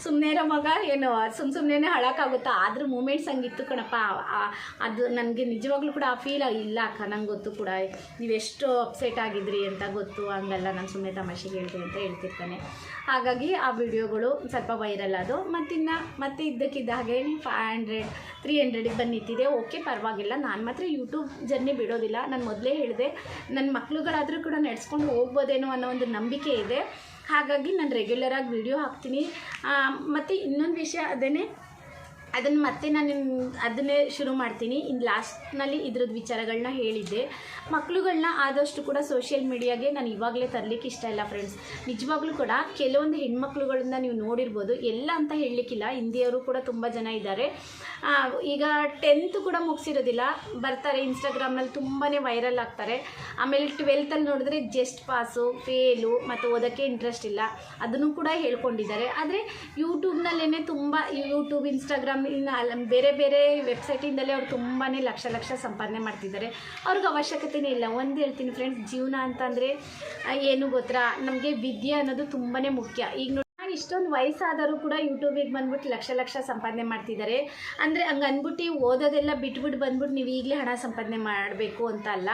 ಸುಮ್ಮನೆ ಮಗ, ಏನು ಸುಮ್ಮ ಸುಮ್ಮನೆ ಹಳಕ್ಕಾಗುತ್ತಾ ಆದ್ರ ಮೂಮೆಂಟ್ಸ್ ಹಂಗಿತ್ತು ಕಣಪ್ಪ. ಅದು ನನಗೆ ನಿಜವಾಗ್ಲೂ ಕೂಡ ಆ ಫೀಲ್ ಇಲ್ಲ ಅಕ್ಕ. ನಂಗೆ ಗೊತ್ತು ಕೂಡ. ನೀವೆಷ್ಟು ಅಪ್ಸೆಟ್ ಆಗಿದ್ರಿ ಅಂತ ಗೊತ್ತು. ಹಂಗಲ್ಲ ನಾನು ಸುಮ್ಮನೆ ತಮಾಷೆಗೆ ಹೇಳಿದೆ ಅಂತ ಹೇಳ್ತಿರ್ತಾನೆ. ಹಾಗಾಗಿ ಆ ವಿಡಿಯೋಗಳು ಸ್ವಲ್ಪ ವೈರಲ್ ಅದು. ಮತ್ತಿನ್ನು, ಮತ್ತೆ ಇದ್ದಕ್ಕಿದ್ದ ಹಾಗೆ ಫೈವ್ ಹಂಡ್ರೆಡ್ ತ್ರೀ ಹಂಡ್ರೆಡಿಗೆ ಬಂದು ನಿಂತಿದೆ ಓಕೆ ಪರವಾಗಿಲ್ಲ. ನಾನು ಮಾತ್ರ ಯೂಟ್ಯೂಬ್ ಜರ್ನಿ ಬಿಡೋದಿಲ್ಲ. ನಾನು ಮೊದಲೇ ಹೇಳಿದೆ ನನ್ನ ಮಕ್ಕಳುಗಳಾದರೂ ಕೂಡ ನಡೆಸ್ಕೊಂಡು ಹೋಗ್ಬೋದೇನೋ ಅನ್ನೋ ಒಂದು ನಂಬಿಕೆ ಇದೆ. ಹಾಗಾಗಿ ನಾನು ರೆಗ್ಯುಲರಾಗಿ ವಿಡಿಯೋ ಹಾಕ್ತೀನಿ. ಮತ್ತು ಇನ್ನೊಂದು ವಿಷಯ ಅದೇ ಅದನ್ನು ಮತ್ತೆ ನಾನು ಅದನ್ನೇ ಶುರು ಮಾಡ್ತೀನಿ. ಇನ್ನು ಲಾಸ್ಟ್ನಲ್ಲಿ ಇದ್ರದ್ದು ವಿಚಾರಗಳನ್ನ ಹೇಳಿದ್ದೆ. ಮಕ್ಳುಗಳನ್ನ ಆದಷ್ಟು ಕೂಡ ಸೋಷಿಯಲ್ ಮೀಡಿಯಾಗೆ ನಾನು ಇವಾಗಲೇ ತರಲಿಕ್ಕೆ ಇಷ್ಟ ಇಲ್ಲ ಫ್ರೆಂಡ್ಸ್. ನಿಜವಾಗ್ಲೂ ಕೂಡ ಕೆಲವೊಂದು ಹೆಣ್ಮಕ್ಳುಗಳನ್ನ ನೀವು ನೋಡಿರ್ಬೋದು. ಎಲ್ಲ ಅಂತ ಹೇಳಲಿಕ್ಕಿಲ್ಲ. ಹಿಂದಿಯವರು ಕೂಡ ತುಂಬ ಜನ ಇದ್ದಾರೆ. ಈಗ ಟೆಂತ್ ಕೂಡ ಮುಗಿಸಿರೋದಿಲ್ಲ. ಬರ್ತಾರೆ ಇನ್ಸ್ಟಾಗ್ರಾಮ್ನಲ್ಲಿ ತುಂಬಾ ವೈರಲ್ ಆಗ್ತಾರೆ. ಆಮೇಲೆ ಟ್ವೆಲ್ತಲ್ಲಿ ನೋಡಿದ್ರೆ ಜಸ್ಟ್ ಪಾಸು ಫೇಲು ಮತ್ತು ಓದೋಕ್ಕೆ ಇಂಟ್ರೆಸ್ಟ್ ಇಲ್ಲ. ಅದನ್ನು ಕೂಡ ಹೇಳ್ಕೊಂಡಿದ್ದಾರೆ. ಆದರೆ ಯೂಟ್ಯೂಬ್ನಲ್ಲೇ ತುಂಬ ಯೂಟ್ಯೂಬ್ ಇನ್ಸ್ಟಾಗ್ರಾಮ್ ಇನ್ನು ಬೇರೆ ಬೇರೆ ವೆಬ್ಸೈಟಿಂದಲೇ ಅವ್ರು ತುಂಬಾ ಲಕ್ಷ ಲಕ್ಷ ಸಂಪಾದನೆ ಮಾಡ್ತಿದ್ದಾರೆ. ಅವ್ರಿಗೆ ಅವಶ್ಯಕತೆನೇ ಇಲ್ಲ. ಒಂದು ಹೇಳ್ತೀನಿ ಫ್ರೆಂಡ್ಸ್ ಜೀವನ ಅಂತಂದರೆ ಏನು ಗೊತ್ತಾ? ನಮಗೆ ವಿದ್ಯೆ ಅನ್ನೋದು ತುಂಬಾ ಮುಖ್ಯ. ಈಗ ಇಷ್ಟೊಂದು ವಯಸ್ಸಾದರೂ ಕೂಡ ಯೂಟ್ಯೂಬಿಗೆ ಬಂದ್ಬಿಟ್ಟು ಲಕ್ಷ ಲಕ್ಷ ಸಂಪಾದನೆ ಮಾಡ್ತಿದ್ದಾರೆ ಅಂದರೆ ಹಂಗೆ ಅಂದ್ಬಿಟ್ಟು ಓದೋದೆಲ್ಲ ಬಿಟ್ಬಿಟ್ಟು ಬಂದ್ಬಿಟ್ಟು ನೀವು ಈಗಲೇ ಹಣ ಸಂಪಾದನೆ ಮಾಡಬೇಕು ಅಂತ ಅಲ್ಲ.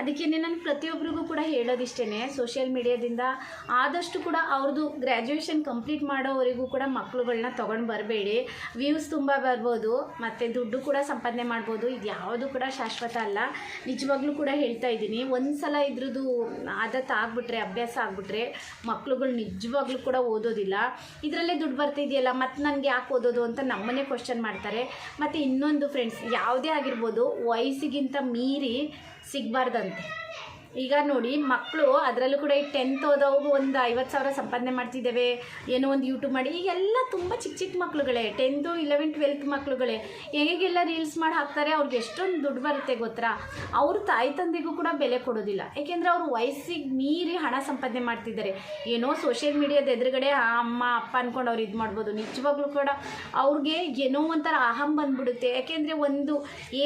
ಅದಕ್ಕೆ ನಾನು ಪ್ರತಿಯೊಬ್ಬರಿಗೂ ಕೂಡ ಹೇಳೋದಿಷ್ಟೇ ಸೋಷಿಯಲ್ ಮೀಡಿಯಾದಿಂದ ಆದಷ್ಟು ಕೂಡ ಅವ್ರದ್ದು ಗ್ರ್ಯಾಜುಯೇಷನ್ ಕಂಪ್ಲೀಟ್ ಮಾಡೋವರೆಗೂ ಕೂಡ ಮಕ್ಕಳುಗಳನ್ನ ತೊಗೊಂಡು ಬರಬೇಡಿ. ವ್ಯೂಸ್ ತುಂಬ ಬರ್ಬೋದು, ಮತ್ತು ದುಡ್ಡು ಕೂಡ ಸಂಪಾದನೆ ಮಾಡ್ಬೋದು. ಇದು ಯಾವುದು ಕೂಡ ಶಾಶ್ವತ ಅಲ್ಲ. ನಿಜವಾಗ್ಲೂ ಕೂಡ ಹೇಳ್ತಾ ಇದ್ದೀನಿ ಒಂದು ಸಲ ಇದ್ರದ್ದು ಆದತ್ತು ಆಗಿಬಿಟ್ರೆ ಅಭ್ಯಾಸ ಆಗಿಬಿಟ್ರೆ ಮಕ್ಕಳುಗಳು ನಿಜವಾಗ್ಲೂ ಕೂಡ ಓದೋದಿಲ್ಲ. ಇದರಲ್ಲೇ ದುಡ್ಡು ಬರ್ತಿದೆಯಲ್ಲ ಮತ್ತು ನನಗೆ ಯಾಕೆ ಓದೋದು ಅಂತ ನಮ್ಮನ್ನೇ ಕ್ವಶನ್ ಮಾಡ್ತಾರೆ. ಮತ್ತು ಇನ್ನೊಂದು ಫ್ರೆಂಡ್ಸ್ ಯಾವುದೇ ಆಗಿರ್ಬೋದು, ವಯಸ್ಸಿಗಿಂತ ಮೀರಿ ಸಿಗಬಾರ್ದಂತೆ. ಈಗ ನೋಡಿ ಮಕ್ಕಳು ಅದರಲ್ಲೂ ಕೂಡ ಈ ಟೆಂತ್ ಓದೋವು ಒಂದು ಐವತ್ತು ಸಾವಿರ ಸಂಪಾದನೆ ಮಾಡ್ತಿದ್ದೇವೆ, ಏನೋ ಒಂದು ಯೂಟ್ಯೂಬ್ ಮಾಡಿ, ಈಗೆಲ್ಲ ತುಂಬ ಚಿಕ್ಕ ಚಿಕ್ಕ ಮಕ್ಳುಗಳೇ ಟೆಂತು ಇಲೆವೆನ್ ಟ್ವೆಲ್ತ್ ಮಕ್ಳುಗಳೇ, ಹೇಗೆಲ್ಲ ರೀಲ್ಸ್ ಮಾಡಿ ಹಾಕ್ತಾರೆ, ಅವ್ರಿಗೆ ಎಷ್ಟೊಂದು ದುಡ್ಡು ಬರುತ್ತೆ ಗೊತ್ತಾ? ಅವ್ರ ತಾಯಿ ತಂದೆಗೂ ಕೂಡ ಬೆಲೆ ಕೊಡೋದಿಲ್ಲ, ಏಕೆಂದರೆ ಅವರು ವಯಸ್ಸಿಗೆ ಮೀರಿ ಹಣ ಸಂಪಾದನೆ ಮಾಡ್ತಿದ್ದಾರೆ. ಏನೋ ಸೋಷಿಯಲ್ ಮೀಡಿಯಾದ ಎದುರುಗಡೆ ಅಮ್ಮ, ಅಪ್ಪ ಅಂದ್ಕೊಂಡು ಅವ್ರು ಇದು ಮಾಡ್ಬೋದು, ನಿಜವಾಗ್ಲೂ ಕೂಡ ಅವ್ರಿಗೆ ಏನೋ ಒಂಥರ ಅಹಂ ಬಂದ್ಬಿಡುತ್ತೆ, ಯಾಕೆಂದರೆ ಒಂದು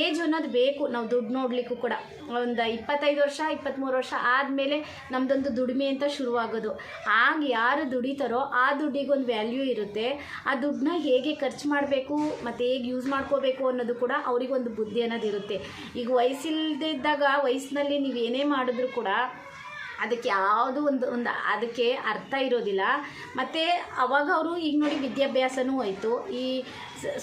ಏಜ್ ಅನ್ನೋದು ಬೇಕು, ನಾವು ದುಡ್ಡು ನೋಡಲಿಕ್ಕೂ ಕೂಡ. ಒಂದು ಇಪ್ಪತ್ತೈದು ವರ್ಷ ಇಪ್ಪತ್ತ್ಮೂರು ವರ್ಷ ಆದಮೇಲೆ ನಮ್ಮದೊಂದು ದುಡಿಮೆ ಅಂತ ಶುರುವಾಗೋದು. ಆಗ ಯಾರು ದುಡಿತಾರೋ ಆ ದುಡ್ಡಿಗೆ ಒಂದು ವ್ಯಾಲ್ಯೂ ಇರುತ್ತೆ. ಆ ದುಡ್ಡನ್ನ ಹೇಗೆ ಖರ್ಚು ಮಾಡಬೇಕು ಮತ್ತು ಹೇಗೆ ಯೂಸ್ ಮಾಡ್ಕೋಬೇಕು ಅನ್ನೋದು ಕೂಡ ಅವರಿಗೊಂದು ಬುದ್ಧಿ ಅನ್ನೋದು ಇರುತ್ತೆ. ಈಗ ವಯಸ್ಸಿಲ್ಲದೆ ಇದ್ದಾಗ ವಯಸ್ಸಿನಲ್ಲಿ ನೀವು ಏನೇ ಮಾಡಿದ್ರು ಕೂಡ ಅದಕ್ಕೆ ಯಾವುದು ಒಂದು ಒಂದು ಅದಕ್ಕೆ ಅರ್ಥ ಇರೋದಿಲ್ಲ. ಮತ್ತು ಅವಾಗ ಅವರು, ಈಗ ನೋಡಿ ವಿದ್ಯಾಭ್ಯಾಸನೂ ಹೋಯ್ತು. ಈ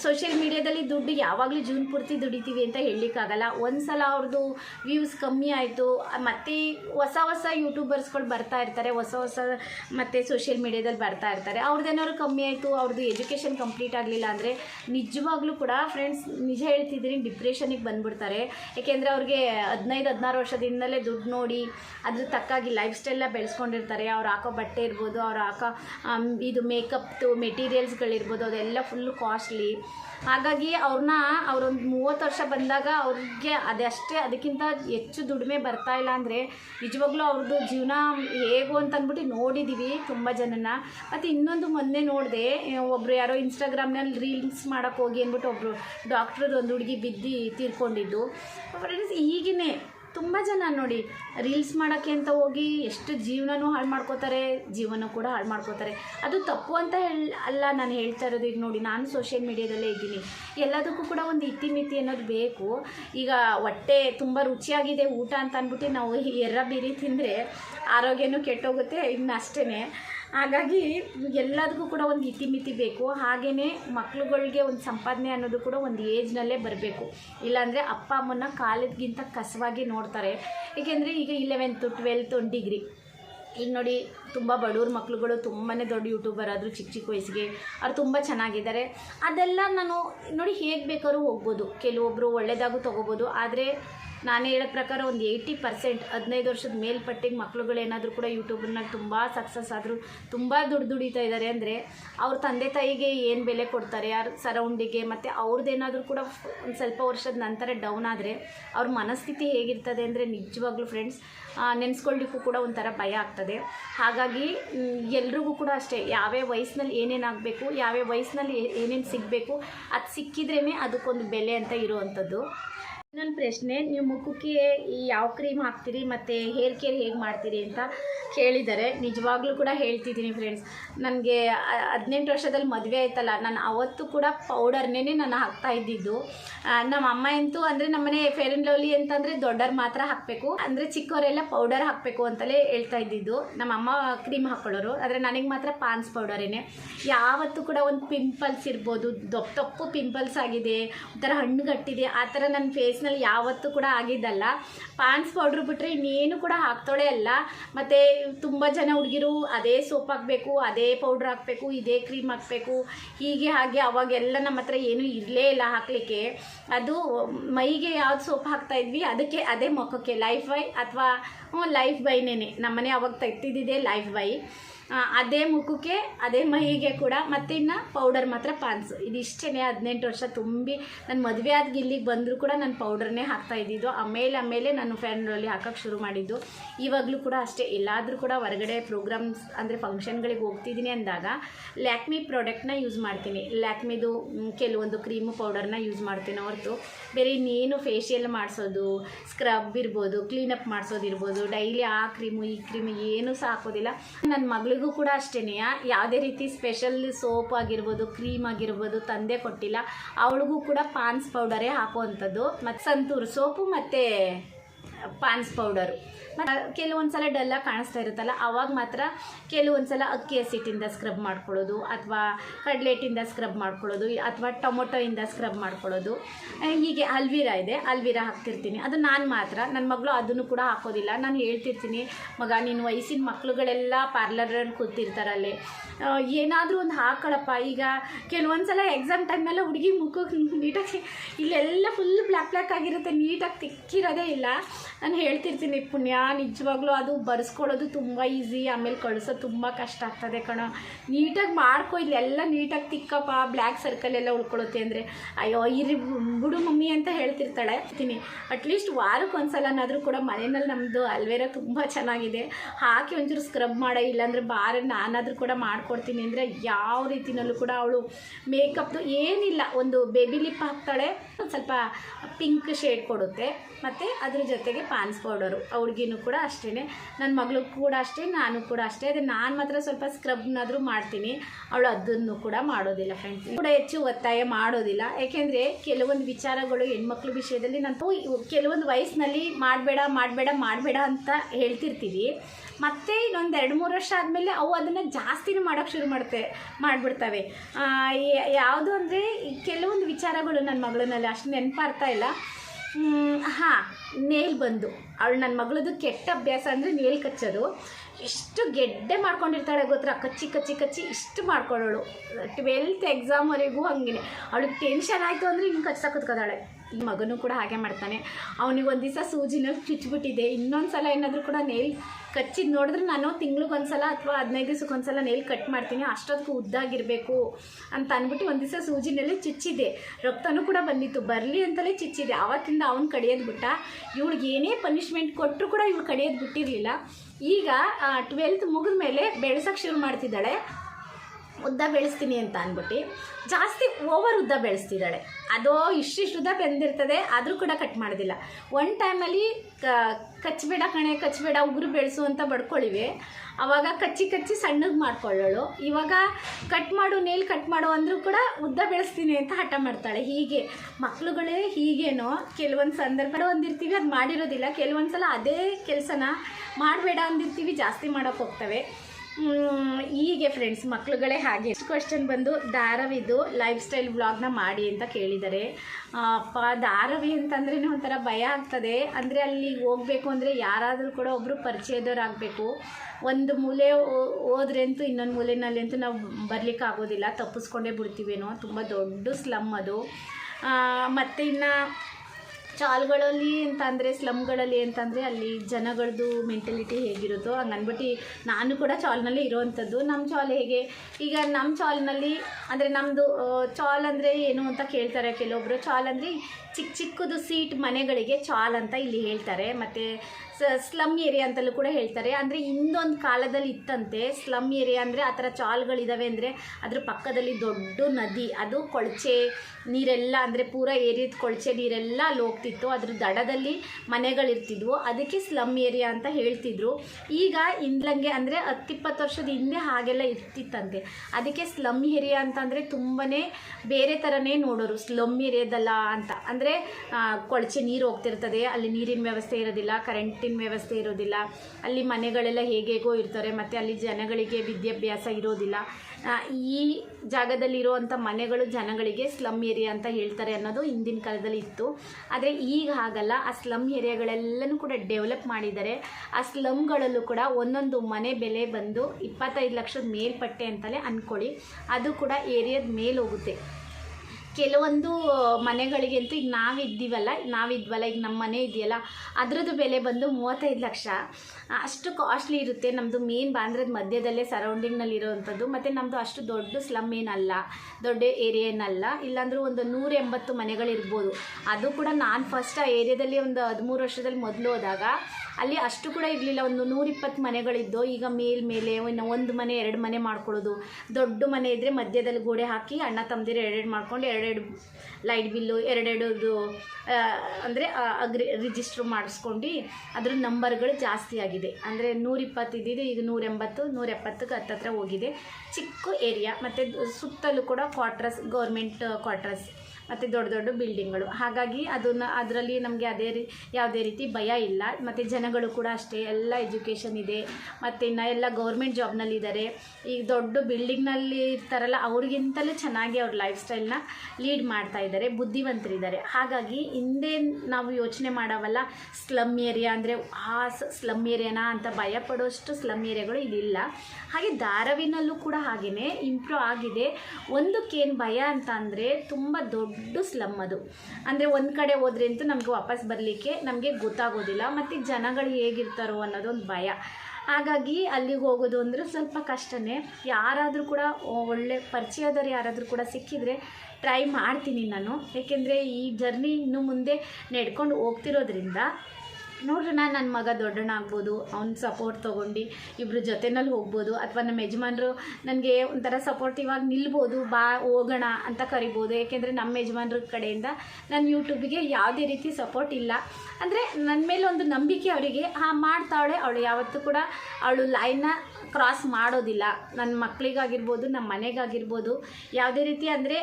ಸೋಷಿಯಲ್ ಮೀಡಿಯಾದಲ್ಲಿ ದುಡ್ಡು ಯಾವಾಗಲೂ ಜೂನ್ ಪೂರ್ತಿ ದುಡಿತೀವಿ ಅಂತ ಹೇಳಲಿಕ್ಕಾಗಲ್ಲ. ಒಂದು ಸಲ ಅವ್ರದ್ದು ವ್ಯೂಸ್ ಕಮ್ಮಿ ಆಯಿತು. ಮತ್ತು ಹೊಸ ಹೊಸ ಯೂಟ್ಯೂಬರ್ಸ್ಗಳು ಬರ್ತಾ ಇರ್ತಾರೆ. ಹೊಸ ಹೊಸ ಮತ್ತು ಸೋಷಿಯಲ್ ಮೀಡಿಯಾದಲ್ಲಿ ಬರ್ತಾ ಇರ್ತಾರೆ. ಅವ್ರದ್ದೇನಾದ್ರು ಕಮ್ಮಿ ಆಯಿತು ಅವ್ರದ್ದು ಎಜುಕೇಷನ್ ಕಂಪ್ಲೀಟ್ ಆಗಲಿಲ್ಲ ಅಂದರೆ ನಿಜವಾಗ್ಲೂ ಕೂಡ ಫ್ರೆಂಡ್ಸ್ ನಿಜ ಹೇಳ್ತಿದ್ದೀನಿ ಡಿಪ್ರೆಷನಿಗೆ ಬಂದ್ಬಿಡ್ತಾರೆ. ಏಕೆಂದರೆ ಅವ್ರಿಗೆ ಹದಿನೈದು, ಹದಿನಾರು ವರ್ಷದಿಂದಲೇ ದುಡ್ಡು ನೋಡಿ ಅದ್ರ ತಕ್ಕಾಗಿ ಲೈಫ್ ಸ್ಟೈಲ್ನ ಬೆಳೆಸ್ಕೊಂಡಿರ್ತಾರೆ. ಅವ್ರು ಹಾಕೋ ಬಟ್ಟೆ ಇರ್ಬೋದು, ಅವ್ರು ಹಾಕೋ ಇದು ಮೇಕಪ್ದು ಮೆಟೀರಿಯಲ್ಸ್ಗಳಿರ್ಬೋದು ಅದೆಲ್ಲ ಫುಲ್ಲು ಕಾಸ್ಟ್ಲಿ ಹಾಗಾಗಿ ಅವ್ರನ್ನ ಅವರೊಂದು ಮೂವತ್ತು ವರ್ಷ ಬಂದಾಗ ಅವ್ರಿಗೆ ಅದಷ್ಟೇ ಅದಕ್ಕಿಂತ ಹೆಚ್ಚು ದುಡಿಮೆ ಬರ್ತಾ ಇಲ್ಲ ಅಂದರೆ ನಿಜವಾಗ್ಲೂ ಅವ್ರದ್ದು ಜೀವನ ಹೇಗೋ ಅಂತ ಅಂದ್ಬಿಟ್ಟು ನೋಡಿದ್ದೀವಿ ತುಂಬ ಜನನ. ಮತ್ತು ಇನ್ನೊಂದು ಮೊನ್ನೆ ನೋಡಿದೆ ಒಬ್ಬರು ಯಾರೋ ಇನ್ಸ್ಟಾಗ್ರಾಮ್ನಲ್ಲಿ ರೀಲ್ಸ್ ಮಾಡೋಕ್ಕೆ ಹೋಗಿ ಅಂದ್ಬಿಟ್ಟು ಒಬ್ಬರು ಡಾಕ್ಟ್ರದ್ದು ಒಂದು ಹುಡುಗಿ ಬಿದ್ದು ತೀರ್ಕೊಂಡಿದ್ದು. ಫ್ರೆಂಡ್ಸ್ ಈಗಿನೇ ತುಂಬ ಜನ ನೋಡಿ, ರೀಲ್ಸ್ ಮಾಡೋಕ್ಕೆ ಅಂತ ಹೋಗಿ ಎಷ್ಟು ಜೀವನನೂ ಹಾಳು ಮಾಡ್ಕೋತಾರೆ ಜೀವನ ಕೂಡ ಹಾಳು ಮಾಡ್ಕೋತಾರೆ. ಅದು ತಪ್ಪು ಅಂತ ಹೇಳ, ಅಲ್ಲ, ನಾನು ಹೇಳ್ತಾ ಇರೋದು ಈಗ ನೋಡಿ, ನಾನು ಸೋಷಿಯಲ್ ಮೀಡಿಯಾದಲ್ಲೇ ಇದ್ದೀನಿ. ಎಲ್ಲದಕ್ಕೂ ಕೂಡ ಒಂದು ಇತಿಮಿತಿ ಅನ್ನೋದು ಬೇಕು. ಈಗ ಹೊಟ್ಟೆ ತುಂಬ ರುಚಿಯಾಗಿದೆ, ಊಟ ಅಂತ ಅಂದ್ಬಿಟ್ಟು ನಾವು ಎರ್ರ ಬೀರಿ ತಿಂದರೆ ಆರೋಗ್ಯನೂ ಕೆಟ್ಟೋಗುತ್ತೆ, ಇನ್ನು ಅಷ್ಟೇ ಹಾಗಾಗಿ ಎಲ್ಲದಕ್ಕೂ ಕೂಡ ಒಂದು ಇತಿಮಿತಿ ಬೇಕು. ಹಾಗೆಯೇ ಮಕ್ಳುಗಳಿಗೆ ಒಂದು ಸಂಪಾದನೆ ಅನ್ನೋದು ಕೂಡ ಒಂದು ಏಜ್ನಲ್ಲೇ ಬರಬೇಕು. ಇಲ್ಲಾಂದರೆ ಅಪ್ಪ ಅಮ್ಮನ ಕಾಲದ್ಗಿಂತ ಕಸವಾಗಿ ನೋಡ್ತಾರೆ. ಏಕೆಂದರೆ ಈಗ ಇಲೆವೆಂತು ಟ್ವೆಲ್ತ್ ಡಿಗ್ರಿ ಈಗ ನೋಡಿ, ತುಂಬ ಬಡವ್ರ ಮಕ್ಳುಗಳು ತುಂಬಾ ದೊಡ್ಡ ಯೂಟ್ಯೂಬರ್ ಆದರೂ ಚಿಕ್ಕ ಚಿಕ್ಕ ವಯಸ್ಸಿಗೆ ಅವ್ರು ತುಂಬ ಚೆನ್ನಾಗಿದ್ದಾರೆ. ಅದೆಲ್ಲ ನಾನು ನೋಡಿ ಹೇಗೆ ಬೇಕಾದ್ರೂ ಹೋಗ್ಬೋದು. ಕೆಲವೊಬ್ಬರು ಒಳ್ಳೆಯದಾಗೂ ತೊಗೋಬೋದು. ಆದರೆ ನಾನು ಹೇಳೋ ಪ್ರಕಾರ ಒಂದು ಏಯ್ಟಿ ಪರ್ಸೆಂಟ್ ಹದಿನೈದು ವರ್ಷದ ಮೇಲ್ಪಟ್ಟಿಗೆ ಮಕ್ಳುಗಳೇನಾದರೂ ಕೂಡ ಯೂಟ್ಯೂಬ್ನ ತುಂಬ ಸಕ್ಸಸ್ ಆದರೂ ತುಂಬ ದುಡ್ಡು ದುಡಿತಾ ಇದ್ದಾರೆ ಅಂದರೆ ಅವ್ರ ತಂದೆ ತಾಯಿಗೆ ಏನು ಬೆಲೆ ಕೊಡ್ತಾರೆ, ಯಾರು ಸರೌಂಡಿಗೆ ಮತ್ತು ಅವ್ರದ್ದೇನಾದರೂ ಕೂಡ ಒಂದು ಸ್ವಲ್ಪ ವರ್ಷದ ನಂತರ ಡೌನ್ ಆದರೆ ಅವ್ರ ಮನಸ್ಥಿತಿ ಹೇಗಿರ್ತದೆ ಅಂದರೆ ನಿಜವಾಗ್ಲೂ ಫ್ರೆಂಡ್ಸ್ ನೆನೆಸ್ಕೊಳ್ಳಿಕ್ಕೂ ಕೂಡ ಒಂಥರ ಭಯ ಆಗ್ತದೆ. ಹಾಗಾಗಿ ಎಲ್ರಿಗೂ ಕೂಡ ಅಷ್ಟೇ, ಯಾವ್ಯಾವ ವಯಸ್ಸಿನಲ್ಲಿ ಏನೇನಾಗಬೇಕು ಯಾವ್ಯಾವ ವಯಸ್ಸಿನಲ್ಲಿ ಏನೇನು ಸಿಗಬೇಕು, ಅದು ಸಿಕ್ಕಿದ್ರೇ ಅದಕ್ಕೊಂದು ಬೆಲೆ ಅಂತ ಇರುವಂಥದ್ದು ಇನ್ನೊಂದು ಪ್ರಶ್ನೆ, ನೀವು ಮುಖಕ್ಕೆ ಈ ಯಾವ ಕ್ರೀಮ್ ಹಾಕ್ತೀರಿ ಮತ್ತು ಹೇರ್ ಕೇರ್ ಹೇಗೆ ಮಾಡ್ತೀರಿ ಅಂತ ಕೇಳಿದ್ದಾರೆ ನಿಜವಾಗ್ಲೂ ಕೂಡ ಹೇಳ್ತಿದ್ದೀನಿ ಫ್ರೆಂಡ್ಸ್ ನನಗೆ ಹದಿನೆಂಟು ವರ್ಷದಲ್ಲಿ ಮದುವೆ ಆಯ್ತಲ್ಲ, ನಾನು ಅವತ್ತು ಕೂಡ ಪೌಡರ್ನೇ ನಾನು ಹಾಕ್ತಾ ಇದ್ದಿದ್ದು. ನಮ್ಮ ಅಮ್ಮ ಅಂತೂ ಅಂದರೆ ನಮ್ಮನೆ ಫೇರ್ ಆ್ಯಂಡ್ ಲವ್ಲಿ ಅಂತಂದರೆ ದೊಡ್ಡವ್ರು ಮಾತ್ರ ಹಾಕಬೇಕು. ಅಂದರೆ ಚಿಕ್ಕವರೆಲ್ಲ ಪೌಡರ್ ಹಾಕಬೇಕು ಅಂತಲೇ ಹೇಳ್ತಾ ಇದ್ದಿದ್ದು. ನಮ್ಮ ಅಮ್ಮ ಕ್ರೀಮ್ ಹಾಕೊಳ್ಳೋರು, ಆದರೆ ನನಗೆ ಮಾತ್ರ ಪಾನ್ಸ್ ಪೌಡರೇನೆ ಯಾವತ್ತೂ ಕೂಡ ಒಂದು ಪಿಂಪಲ್ಸ್ ಇರ್ಬೋದು, ದೊಪ್ಪ ದೊಪ್ಪು ಪಿಂಪಲ್ಸ್ ಆಗಿದೆ, ಒಂಥರ ಹಣ್ಣುಗಟ್ಟಿದೆ, ಆ ಥರ ನನ್ನ ಫೇಸ್ನಲ್ಲಿ ಯಾವತ್ತೂ ಕೂಡ ಆಗಿದ್ದಲ್ಲ. ಪಾಂಡ್ಸ್ ಪೌಡ್ರ್ ಬಿಟ್ಟರೆ ಇನ್ನೇನು ಕೂಡ ಹಾಕ್ತಾಳೆ ಅಲ್ಲ. ಮತ್ತು ತುಂಬ ಜನ ಹುಡುಗಿರು ಅದೇ ಸೋಪ್ ಹಾಕಬೇಕು, ಅದೇ ಪೌಡ್ರ್ ಹಾಕಬೇಕು, ಇದೇ ಕ್ರೀಮ್ ಹಾಕಬೇಕು. ಹೀಗೆ, ಹಾಗೆ ಅವಾಗೆಲ್ಲ ನಮ್ಮ ಹತ್ರ ಏನೂ ಇರಲೇ ಇಲ್ಲ ಹಾಕಲಿಕ್ಕೆ. ಅದು ಮೈಗೆ ಯಾವ್ದು ಸೋಪ್ ಹಾಕ್ತಾ ಇದ್ವಿ, ಅದಕ್ಕೆ ಅದೇ ಮುಖಕ್ಕೆ ಲೈಫ್ ಬೈ ಅಥವಾ ಲೈಫ್ ಬೈನೇ ನಮ್ಮನೆ ಅವಾಗ ತೆಗ್ತಿದ್ದಿದೆ ಲೈಫ್ ಬೈ ಅದೇ ಮುಖಕ್ಕೆ, ಅದೇ ಮೈಗೆ ಕೂಡ ಮತ್ತು ಇನ್ನು ಪೌಡರ್ ಮಾತ್ರ ಪಾನ್ಸ್. ಇದಿಷ್ಟೇ ಹದಿನೆಂಟು ವರ್ಷ ತುಂಬಿ ನನ್ನ ಮದುವೆ ಆದ ಇಲ್ಲಿಗೆ ಬಂದರೂ ಕೂಡ ನಾನು ಪೌಡರ್ನೇ ಹಾಕ್ತಾ ಇದ್ದಿದ್ದು. ಆಮೇಲೆ ಆಮೇಲೆ ನಾನು ಫ್ಯಾನ್ರಲ್ಲಿ ಹಾಕೋಕ್ಕೆ ಶುರು ಮಾಡಿದ್ದು. ಇವಾಗಲೂ ಕೂಡ ಅಷ್ಟೇ. ಎಲ್ಲಾದರೂ ಕೂಡ ಹೊರಗಡೆ ಪ್ರೋಗ್ರಾಮ್ಸ್ ಅಂದರೆ ಫಂಕ್ಷನ್ಗಳಿಗೆ ಹೋಗ್ತಿದ್ದೀನಿ ಅಂದಾಗ ಲ್ಯಾಕ್ಮಿ ಪ್ರಾಡಕ್ಟ್ನ ಯೂಸ್ ಮಾಡ್ತೀನಿ. ಲ್ಯಾಕ್ಮಿದು ಕೆಲವೊಂದು ಕ್ರೀಮು ಪೌಡರ್ನ ಯೂಸ್ ಮಾಡ್ತೀನಿ ಹೊರತು. ಬೇರೆ ಇನ್ನೇನು ಫೇಶಿಯಲ್ ಮಾಡಿಸೋದು ಸ್ಕ್ರಬ್ ಇರ್ಬೋದು ಕ್ಲೀನಪ್ ಮಾಡಿಸೋದಿರ್ಬೋದು, ಡೈಲಿ ಆ ಕ್ರೀಮು, ಈ ಕ್ರೀಮು ಏನೂ ಸಹ ಹಾಕೋದಿಲ್ಲ. ನನ್ನ ಮಗಳಿಗೂ ಕೂಡ ಅಷ್ಟೇ ಯಾವುದೇ ರೀತಿ ಸ್ಪೆಷಲ್ ಸೋಪ್ ಆಗಿರ್ಬೋದು ಕ್ರೀಮ್ ಆಗಿರ್ಬೋದು ತಂದೆ ಕೊಟ್ಟಿಲ್ಲ. ಅವಳಿಗೂ ಕೂಡ ಪಾನ್ಸ್ ಪೌಡರೇ ಹಾಕುವಂಥದ್ದು. ಮತ್ತು ಸಂತೂರ್ ಸೋಪು ಮತ್ತು ಪಾನ್ಸ್ ಪೌಡರು ಕೆಲವೊಂದು ಸಲ ಡಲ್ಲಾಗಿ ಕಾಣಿಸ್ತಾ ಇರುತ್ತಲ್ಲ, ಅವಾಗ ಮಾತ್ರ ಕೆಲವೊಂದು ಸಲ ಅಕ್ಕಿ ಹಸಿಟ್ಟಿಂದ ಸ್ಕ್ರಬ್ ಮಾಡ್ಕೊಳ್ಳೋದು, ಅಥವಾ ಕಡ್ಲೆಟಿಂದ ಸ್ಕ್ರಬ್ ಮಾಡ್ಕೊಳ್ಳೋದು, ಅಥವಾ ಟೊಮೊಟೊಯಿಂದ ಸ್ಕ್ರಬ್ ಮಾಡ್ಕೊಳ್ಳೋದು. ಹೀಗೆ ಅಲ್ವೀರಾ ಇದೆ, ಅಲ್ವೀರಾ ಹಾಕ್ತಿರ್ತೀನಿ. ಅದು ನಾನು ಮಾತ್ರ ನನ್ನ ಮಗಳು ಅದನ್ನು ಕೂಡ ಹಾಕೋದಿಲ್ಲ. ನಾನು ಹೇಳ್ತಿರ್ತೀನಿ, ಮಗ, ನೀನು ವಯಸ್ಸಿನ ಮಕ್ಳುಗಳೆಲ್ಲ ಪಾರ್ಲರಲ್ಲಿ ಕೂತಿರ್ತಾರಲ್ಲಿ. ಏನಾದರೂ ಒಂದು ಹಾಕೊಳ್ಳಪ್ಪ ಈಗ ಕೆಲವೊಂದು ಸಲ ಎಕ್ಸಾಮ್ ಟೈಮ್ನೆಲ್ಲ ಹುಡುಗಿ ಮುಖಕ್ಕೆ ನೀಟಾಗಿ, ಇಲ್ಲೆಲ್ಲ ಫುಲ್ ಬ್ಲ್ಯಾಕ್ ಬ್ಲ್ಯಾಕ್ ಆಗಿರುತ್ತೆ, ನೀಟಾಗಿ ತಿಕ್ಕಿರೋದೇ ಇಲ್ಲ. ನಾನು ಹೇಳ್ತಿರ್ತೀನಿ ಪುಣ್ಯ ನಿಜವಾಗ್ಲೂ ಅದು ಬರೆಸ್ಕೊಳ್ಳೋದು ತುಂಬ ಈಸಿ ಆಮೇಲೆ ಕಳಿಸೋದು ತುಂಬ ಕಷ್ಟ ಆಗ್ತದೆ ಕಣ. ನೀಟಾಗಿ ಮಾಡ್ಕೊ, ಇಲ್ಲೆಲ್ಲ ನೀಟಾಗಿ ತಿಕ್ಕಪ್ಪ ಬ್ಲ್ಯಾಕ್ ಸರ್ಕಲ್ ಎಲ್ಲ ಉಳ್ಕೊಳ್ಳುತ್ತೆ ಅಂದರೆ. ಅಯ್ಯೋ, ಇರಿ ಬಿಡು ಮಮ್ಮಿ ಅಂತ ಹೇಳ್ತಿರ್ತಾಳೆ, ತಿನ್ನಿ. ಅಟ್ಲೀಸ್ಟ್ ವಾರಕ್ಕೆ ಒಂದ್ಸಲನಾದರೂ ಕೂಡ ಮನೆಯಲ್ಲಿ ನಮ್ಮದು ಅಲ್ವೇರ ತುಂಬ ಚೆನ್ನಾಗಿದೆ. ಹಾಕಿ ಒಂಚೂರು ಸ್ಕ್ರಬ್ ಮಾಡೋ, ಇಲ್ಲಾಂದರೆ ಬಾರ ನಾನಾದರೂ ಕೂಡ ಮಾಡ್ಕೊಡ್ತೀನಿ ಅಂದರೆ ಯಾವ ರೀತಿನಲ್ಲೂ ಕೂಡ ಅವಳು ಮೇಕಪ್ದು ಏನಿಲ್ಲ. ಒಂದು ಬೇಬಿ ಲಿಪ್ ಹಾಕ್ತಾಳೆ ಸ್ವಲ್ಪ ಪಿಂಕ್ ಶೇಡ್ ಕೊಡುತ್ತೆ. ಮತ್ತು ಅದ್ರ ಜೊತೆಗೆ ಪಾನ್ಸ್ ಪೌಡರು ಅವ್ಳಿಗಿನೂ ಕೂಡ ಅಷ್ಟೇ ನನ್ನ ಮಗಳಿಗೂ ಕೂಡ ಅಷ್ಟೇ, ನಾನು ಕೂಡ ಅಷ್ಟೇ. ಅದೇ ನಾನು ಮಾತ್ರ ಸ್ವಲ್ಪ ಸ್ಕ್ರಬ್ನಾದರೂ ಮಾಡ್ತೀನಿ. ಅವಳು ಅದನ್ನು ಕೂಡ ಮಾಡೋದಿಲ್ಲ ಫ್ರೆಂಡ್ಸ್ ಕೂಡ ಹೆಚ್ಚು ಒತ್ತಾಯ ಮಾಡೋದಿಲ್ಲ. ಯಾಕೆಂದರೆ ಕೆಲವೊಂದು ವಿಚಾರಗಳು ಹೆಣ್ಮಕ್ಳ ವಿಷಯದಲ್ಲಿ ನಾನು ಕೆಲವೊಂದು ವಯಸ್ಸಿನಲ್ಲಿ ಮಾಡಬೇಡ ಮಾಡಬೇಡ ಮಾಡಬೇಡ ಅಂತ ಹೇಳ್ತಿರ್ತೀವಿ. ಮತ್ತೆ ಇನ್ನೊಂದು ಎರಡು ಮೂರು ವರ್ಷ ಆದಮೇಲೆ ಅವು ಅದನ್ನು ಜಾಸ್ತಿನೂ ಮಾಡೋಕ್ಕೆ ಶುರು ಮಾಡುತ್ತೆ ಮಾಡಿಬಿಡ್ತವೆ. ಯಾವುದು ಅಂದರೆ ಕೆಲವೊಂದು ವಿಚಾರಗಳು ನನ್ನ ಮಗಳನ್ನಲ್ಲಿ ಅಷ್ಟು ನೆನಪಾಗ್ತಾ ಇಲ್ಲ. ಹಾಂ ನೇಲ್ ಬಂದು. ಅವಳು ನನ್ನ ಮಗಳದು ಕೆಟ್ಟ ಅಭ್ಯಾಸ ಅಂದರೆ ನೇಲ್ ಕಚ್ಚೋದು. ಎಷ್ಟು ಗೆಡ್ಡೆ ಮಾಡ್ಕೊಂಡಿರ್ತಾಳೆ ಗೊತ್ತರ ಕಚ್ಚಿ ಕಚ್ಚಿ ಕಚ್ಚಿ ಇಷ್ಟು ಮಾಡ್ಕೊಳ್ಳೋಳು. ಟ್ವೆಲ್ತ್ ಎಕ್ಸಾಮ್ವರೆಗೂ ಹಂಗೆ ಅವಳಿಗೆ ಟೆನ್ಷನ್ ಆಯಿತು ಅಂದರೆ ಹಿಂಗೆ ಕಚ್ತಾ ಕೂತ್ಕೋತಾಳೆ. ಈ ಮಗನೂ ಕೂಡ ಹಾಗೆ ಮಾಡ್ತಾನೆ. ಅವನಿಗೆ ಒಂದು ದಿವಸ ಸೂಜಿನಲ್ಲಿ ಚುಚ್ಚಿಬಿಟ್ಟಿದೆ ಇನ್ನೊಂದು ಸಲ ಏನಾದರೂ ಕೂಡ ನೇಲ್ ಕಚ್ಚಿದ್ದು ನೋಡಿದ್ರೆ ನಾನು ತಿಂಗ್ಳಿಗೊಂದ್ಸಲ ಅಥವಾ ಹದಿನೈದು ದಿವ್ಸಕ್ಕೊಂದ್ಸಲ ನೇಲ್ ಕಟ್ ಮಾಡ್ತೀನಿ. ಅಷ್ಟೊತ್ತಿಗೆ ಉದ್ದಾಗಿರಬೇಕು ಅಂತ ಅಂದ್ಬಿಟ್ಟು ಒಂದು ದಿವಸ ಸೂಜಿನಲ್ಲಿ ಚುಚ್ಚಿದೆ. ರಕ್ತನೂ ಕೂಡ ಬಂದಿತ್ತು. ಬರಲಿ ಅಂತಲೇ ಚುಚ್ಚಿದೆ. ಆವತ್ತಿಂದ ಅವ್ನು ಕಡಿಯೋದು ಬಿಟ್ಟ. ಇವಳಿಗೆ ಏನೇ ಪನಿಷ್ಮೆಂಟ್ ಕೊಟ್ಟರು ಕೂಡ ಇವಳು ಕಡಿಯೋದು ಬಿಟ್ಟಿರಲಿಲ್ಲ. ಈಗ ಟ್ವೆಲ್ತ್ ಮುಗಿದ ಮೇಲೆ ಬೆಳೆಸೋಕ್ಕೆ ಶುರು ಮಾಡ್ತಿದ್ದಾಳೆ. ಉದ್ದ ಬೆಳೆಸ್ತೀನಿ ಅಂತ ಅಂದ್ಬಿಟ್ಟು ಜಾಸ್ತಿ ಓವರ್ ಉದ್ದ ಬೆಳೆಸ್ತಿದ್ದಾಳೆ. ಅದು ಇಷ್ಟಿಷ್ಟು ಉದ್ದ ಬೆಂದಿರ್ತದೆ, ಆದರೂ ಕೂಡ ಕಟ್ ಮಾಡೋದಿಲ್ಲ. ಒನ್ ಟೈಮಲ್ಲಿ ಕಚ್ಚಬೇಡ ಕಣೆ ಕಚ್ಚಬೇಡ ಉಗುರು ಬೆಳೆಸು ಅಂತ ಬಡ್ಕೊಳ್ಳಿವೆ ಆವಾಗ ಕಚ್ಚಿ ಕಚ್ಚಿ ಸಣ್ಣಗೆ ಮಾಡ್ಕೊಳ್ಳೋಳು. ಇವಾಗ ಕಟ್ ಮಾಡು ನೇಲ್ ಕಟ್ ಮಾಡು ಅಂದರೂ ಕೂಡ ಉದ್ದ ಬೆಳೆಸ್ತೀನಿ ಅಂತ ಹಠ ಮಾಡ್ತಾಳೆ. ಹೀಗೆ. ಮಕ್ಳುಗಳೇ ಹೀಗೇನೋ ಕೆಲವೊಂದು ಸಂದರ್ಭ ಒಂದಿರ್ತೀವಿ ಅದು ಮಾಡಿರೋದಿಲ್ಲ. ಕೆಲವೊಂದು ಸಲ ಅದೇ ಕೆಲಸನ ಮಾಡಬೇಡ ಅಂದಿರ್ತೀವಿ, ಜಾಸ್ತಿ ಮಾಡೋಕ್ಕೆ ಹೋಗ್ತವೆ. ಹೀಗೆ ಫ್ರೆಂಡ್ಸ್ ಮಕ್ಕಳುಗಳೇ ಹಾಗೆ. ಕ್ವಶನ್ ಬಂದು, ಧಾರಾವಿದು ಲೈಫ್ ಸ್ಟೈಲ್ ವ್ಲಾಗ್ನ ಮಾಡಿ ಅಂತ ಕೇಳಿದ್ದಾರೆ ಅಪ್ಪ, ಧಾರಾವಿ ಅಂತಂದ್ರೇ ಒಂಥರ ಭಯ ಆಗ್ತದೆ. ಅಂದರೆ ಅಲ್ಲಿ ಹೋಗಬೇಕು ಅಂದರೆ ಯಾರಾದರೂ ಕೂಡ ಒಬ್ಬರು ಪರಿಚಯದವರಾಗಬೇಕು. ಒಂದು ಮೂಲೆ ಹೋ- ಹೋದ್ರೆ ಅಂತೂ ಇನ್ನೊಂದು ಮೂಲೆಯಲ್ಲಿ ಅಂತೂ ನಾವು ಬರ್ಲಿಕ್ಕೆ ಆಗೋದಿಲ್ಲ ತಪ್ಪಿಸ್ಕೊಂಡೇ ಬಿಡ್ತೀವೇನೋ. ತುಂಬ ದೊಡ್ಡ ಸ್ಲಮ್ ಅದು. ಮತ್ತು ಇನ್ನು ಚಾಲ್ಗಳಲ್ಲಿ ಅಂತ ಅಂದರೆ ಸ್ಲಮ್ಗಳಲ್ಲಿ ಅಂತಂದರೆ ಅಲ್ಲಿ ಜನಗಳದ್ದು ಮೆಂಟಲಿಟಿ ಹೇಗಿರುತ್ತೋ ಹಂಗೆ ಅಂದ್ಬಿಟ್ಟು ನಾನು ಕೂಡ ಚಾಲ್ನಲ್ಲಿ ಇರೋವಂಥದ್ದು ನಮ್ಮ ಚಾಲ್ ಹೇಗೆ? ಈಗ ನಮ್ಮ ಚಾಲ್ನಲ್ಲಿ ಅಂದರೆ ನಮ್ಮದು ಚಾಲ್ ಅಂದರೆ ಏನು ಅಂತ ಕೇಳ್ತಾರೆ ಕೆಲವೊಬ್ಬರು ಚಾಲ್ ಅಂದರೆ ಚಿಕ್ಕ ಚಿಕ್ಕದು ಸೀಟ್ ಮನೆಗಳಿಗೆ ಚಾಲ್ ಅಂತ ಇಲ್ಲಿ ಹೇಳ್ತಾರೆ. ಮತ್ತು ಸ್ಲಮ್ ಏರಿಯಾ ಅಂತಲೂ ಕೂಡ ಹೇಳ್ತಾರೆ. ಅಂದರೆ ಇನ್ನೊಂದು ಕಾಲದಲ್ಲಿ ಇತ್ತಂತೆ. ಸ್ಲಮ್ ಏರಿಯಾ ಅಂದರೆ ಆ ಥರ ಚಾಲ್ಗಳಿದ್ದಾವೆ ಅಂದರೆ ಅದ್ರ ಪಕ್ಕದಲ್ಲಿ ದೊಡ್ಡ ನದಿ. ಅದು ಕೊಳಚೆ ನೀರೆಲ್ಲ ಅಂದರೆ ಪೂರ ಏರಿಯದ ಕೊಳಚೆ ನೀರೆಲ್ಲ ಅಲ್ಲಿ ಹೋಗ್ತಿತ್ತು ಅದ್ರ ದಡದಲ್ಲಿ ಮನೆಗಳಿರ್ತಿದ್ವು. ಅದಕ್ಕೆ ಸ್ಲಮ್ ಏರಿಯಾ ಅಂತ ಹೇಳ್ತಿದ್ರು. ಈಗ ಇಂದ್ಲಂಗೆ ಅಂದರೆ ಹತ್ತಿಪ್ಪತ್ತು ವರ್ಷದ ಹಿಂದೆ ಹಾಗೆಲ್ಲ ಇರ್ತಿತ್ತಂತೆ. ಅದಕ್ಕೆ ಸ್ಲಮ್ ಏರಿಯಾ ಅಂತಂದರೆ ತುಂಬಾ ಬೇರೆ ಥರನೇ ನೋಡೋರು. ಸ್ಲಮ್ ಏರಿಯಾದಲ್ಲ ಅಂತ. ಅಂದರೆ ಕೊಳಚೆ ನೀರು ಹೋಗ್ತಿರ್ತದೆ. ಅಲ್ಲಿ ನೀರಿನ ವ್ಯವಸ್ಥೆ ಇರೋದಿಲ್ಲ. ಕರೆಂಟಿನ ವ್ಯವಸ್ಥೆ ಇರೋದಿಲ್ಲ. ಅಲ್ಲಿ ಮನೆಗಳೆಲ್ಲ ಹೇಗೇಗೋ ಇರ್ತಾರೆ, ಮತ್ತು ಅಲ್ಲಿ ಜನಗಳಿಗೆ ವಿದ್ಯಾಭ್ಯಾಸ ಇರೋದಿಲ್ಲ. ಈ ಜಾಗದಲ್ಲಿರುವಂಥ ಮನೆಗಳು ಜನಗಳಿಗೆ ಸ್ಲಮ್ ಏರಿಯಾ ಅಂತ ಹೇಳ್ತಾರೆ ಅನ್ನೋದು ಹಿಂದಿನ ಕಾಲದಲ್ಲಿ ಇತ್ತು. ಆದರೆ ಈಗ ಹಾಗಲ್ಲ. ಆ ಸ್ಲಮ್ ಏರಿಯಾಗಳೆಲ್ಲನೂ ಕೂಡ ಡೆವಲಪ್ ಮಾಡಿದ್ದಾರೆ. ಆ ಸ್ಲಮ್ಗಳಲ್ಲೂ ಕೂಡ ಒಂದೊಂದು ಮನೆ ಬೆಲೆ ಬಂದು ಇಪ್ಪತ್ತೈದು ಲಕ್ಷದ ಮೇಲ್ಪಟ್ಟೆ ಅಂತಲೇ ಅಂದ್ಕೊಳ್ಳಿ ಅದು ಕೂಡ ಏರಿಯಾದ ಮೇಲೆ ಹೋಗುತ್ತೆ. ಕೆಲವೊಂದು ಮನೆಗಳಿಗೆ ಅಂತೂ ಈಗ ನಾವಿದ್ದೀವಲ್ಲ, ನಾವಿದ್ವಲ್ಲ, ಈಗ ನಮ್ಮ ಮನೆ ಇದೆಯಲ್ಲ, ಅದರದ್ದು ಬೆಲೆ ಬಂದು ಮೂವತ್ತೈದು ಲಕ್ಷ. ಅಷ್ಟು ಕಾಸ್ಟ್ಲಿ ಇರುತ್ತೆ. ನಮ್ಮದು ಮೇನ್ ಬಾಂದ್ರದ ಮಧ್ಯದಲ್ಲೇ ಸರೌಂಡಿಂಗ್ನಲ್ಲಿ ಇರೋವಂಥದ್ದು ಮತ್ತು ನಮ್ಮದು ಅಷ್ಟು ದೊಡ್ಡ ಸ್ಲಮ್ ಏನಲ್ಲ, ದೊಡ್ಡ ಏರಿಯಾ ಏನಲ್ಲ. ಇಲ್ಲಾಂದ್ರೂ ಒಂದು ನೂರ ಎಂಬತ್ತು ಮನೆಗಳಿರ್ಬೋದು. ಅದು ಕೂಡ ನಾನು ಫಸ್ಟ್ ಆ ಏರಿಯಾದಲ್ಲಿ ಒಂದು ಹದಿಮೂರು ವರ್ಷದಲ್ಲಿ ಮೊದಲು ಹೋದಾಗ, ಅಲ್ಲಿ ಅಷ್ಟು ಕೂಡ ಇರಲಿಲ್ಲ. ಒಂದು ನೂರಿಪ್ಪತ್ತು ಮನೆಗಳಿದ್ದು ಈಗ ಮೇಲ್ ಮೇಲೆ ಒಂದು ಮನೆ, ಎರಡು ಮನೆ ಮಾಡ್ಕೊಳ್ಳೋದು ದೊಡ್ಡ ಮನೆ ಇದ್ದರೆ ಮಧ್ಯದಲ್ಲಿ ಗೋಡೆ ಹಾಕಿ ಅಣ್ಣ ತಮ್ಮದಿರು ಎರಡೆರಡು ಮಾಡ್ಕೊಂಡು ಎರಡೆರಡು ಲೈಟ್ ಬಿಲ್ಲು ಎರಡೆರಡು ಅಂದರೆ ಅಗ್ರಿ ರಿಜಿಸ್ಟ್ರ್ ಮಾಡಿಸ್ಕೊಂಡು ಅದ್ರ ನಂಬರ್ಗಳು ಜಾಸ್ತಿ ಆಗಿದೆ ಅಂದರೆ ನೂರಿಪ್ಪತ್ತು ಇದ್ದಿದ್ದು ಈಗ ನೂರೆಂಬತ್ತು, ನೂರೆಪ್ಪತ್ತಕ್ಕೆ ಹತ್ತತ್ರ ಹೋಗಿದೆ. ಚಿಕ್ಕ ಏರಿಯಾ ಮತ್ತು ಸುತ್ತಲೂ ಕೂಡ ಕ್ವಾಟ್ರಸ್ ಗೌರ್ಮೆಂಟ್ ಕ್ವಾರ್ಟರ್ಸ್ ಮತ್ತು ದೊಡ್ಡ ದೊಡ್ಡ ಬಿಲ್ಡಿಂಗ್ಗಳು ಹಾಗಾಗಿ ಅದನ್ನು ಅದರಲ್ಲಿ ನಮಗೆ ಅದೇ ರೀ ಯಾವುದೇ ರೀತಿ ಭಯ ಇಲ್ಲ. ಮತ್ತು ಜನಗಳು ಕೂಡ ಅಷ್ಟೇ. ಎಲ್ಲ ಎಜುಕೇಷನ್ ಇದೆ. ಮತ್ತು ಇನ್ನು ಎಲ್ಲ ಗೌರ್ಮೆಂಟ್ ಜಾಬ್ನಲ್ಲಿದ್ದಾರೆ ಈಗ ದೊಡ್ಡ ಬಿಲ್ಡಿಂಗ್ನಲ್ಲಿ ಇರ್ತಾರಲ್ಲ, ಅವ್ರಿಗಿಂತಲೂ ಚೆನ್ನಾಗಿ ಅವ್ರ ಲೈಫ್ ಸ್ಟೈಲ್ನ ಲೀಡ್ ಮಾಡ್ತಾ ಇದ್ದಾರೆ. ಬುದ್ಧಿವಂತರಿದ್ದಾರೆ. ಹಾಗಾಗಿ ಹಿಂದೆ ನಾವು ಯೋಚನೆ ಮಾಡೋವಲ್ಲ ಸ್ಲಮ್ ಏರಿಯಾ ಅಂದರೆ, ಆ ಸ್ಲಮ್ ಏರಿಯಾನ ಅಂತ ಭಯ ಪಡೋಷ್ಟು ಸ್ಲಮ್ ಏರಿಯಾಗಳು ಇಲ್ಲಿಲ್ಲ ಹಾಗೆ ಧಾರಾವಿನಲ್ಲೂ ಕೂಡ ಹಾಗೆಯೇ ಇಂಪ್ರೂವ್ ಆಗಿದೆ. ಒಂದಕ್ಕೇನು ಭಯ ಅಂತ ಅಂದರೆ, ತುಂಬ ದೊಡ್ಡ ಸ್ಲಮ್ ಅದು. ಅಂದರೆ ಒಂದು ಕಡೆ ಹೋದ್ರೆ ಅಂತೂ ನಮಗೆ ವಾಪಸ್ ಬರಲಿಕ್ಕೆ ನಮಗೆ ಗೊತ್ತಾಗೋದಿಲ್ಲ, ಮತ್ತು ಜನಗಳು ಹೇಗಿರ್ತಾರೋ ಅನ್ನೋದೊಂದು ಭಯ. ಹಾಗಾಗಿ ಅಲ್ಲಿಗೆ ಹೋಗೋದು ಅಂದರೆ ಸ್ವಲ್ಪ ಕಷ್ಟನೇ. ಯಾರಾದರೂ ಕೂಡ ಒಳ್ಳೆ ಪರಿಚಯದವ್ರು ಯಾರಾದರೂ ಕೂಡ ಸಿಕ್ಕಿದರೆ ಟ್ರೈ ಮಾಡ್ತೀನಿ ನಾನು. ಏಕೆಂದರೆ ಈ ಜರ್ನಿ ಇನ್ನು ಮುಂದೆ ನಡ್ಕೊಂಡು ಹೋಗ್ತಿರೋದ್ರಿಂದ ನೋಡ್ರಣ ನನ್ನ ಮಗ ದೊಡ್ಡಣ್ಣ ಆಗ್ಬೋದು, ಅವ್ನ ಸಪೋರ್ಟ್ ತೊಗೊಂಡು ಇಬ್ಬರು ಜೊತೆನಲ್ಲಿ ಹೋಗ್ಬೋದು, ಅಥವಾ ನಮ್ಮ ಯಜಮಾನರು ನನಗೆ ಒಂಥರ ಸಪೋರ್ಟಿವ್ ಆಗಿ ನಿಲ್ಬೋದು, ಬಾ ಹೋಗೋಣ ಅಂತ ಕರಿಬೋದು. ಏಕೆಂದರೆ ನಮ್ಮ ಯಜಮಾನ್ರ ಕಡೆಯಿಂದ ನನ್ನ ಯೂಟ್ಯೂಬಿಗೆ ಯಾವುದೇ ರೀತಿ ಸಪೋರ್ಟ್ ಇಲ್ಲ. ಅಂದರೆ ನನ್ನ ಮೇಲೆ ಒಂದು ನಂಬಿಕೆ ಅವರಿಗೆ, ಹಾಂ ಮಾಡ್ತಾವಳೆ ಅವಳು, ಯಾವತ್ತೂ ಕೂಡ ಅವಳು ಲೈನ್ನ ಕ್ರಾಸ್ ಮಾಡೋದಿಲ್ಲ. ನನ್ನ ಮಕ್ಕಳಿಗಾಗಿರ್ಬೋದು ನಮ್ಮ ಮನೆಗಾಗಿರ್ಬೋದು. ಯಾವುದೇ ರೀತಿ ಅಂದರೆ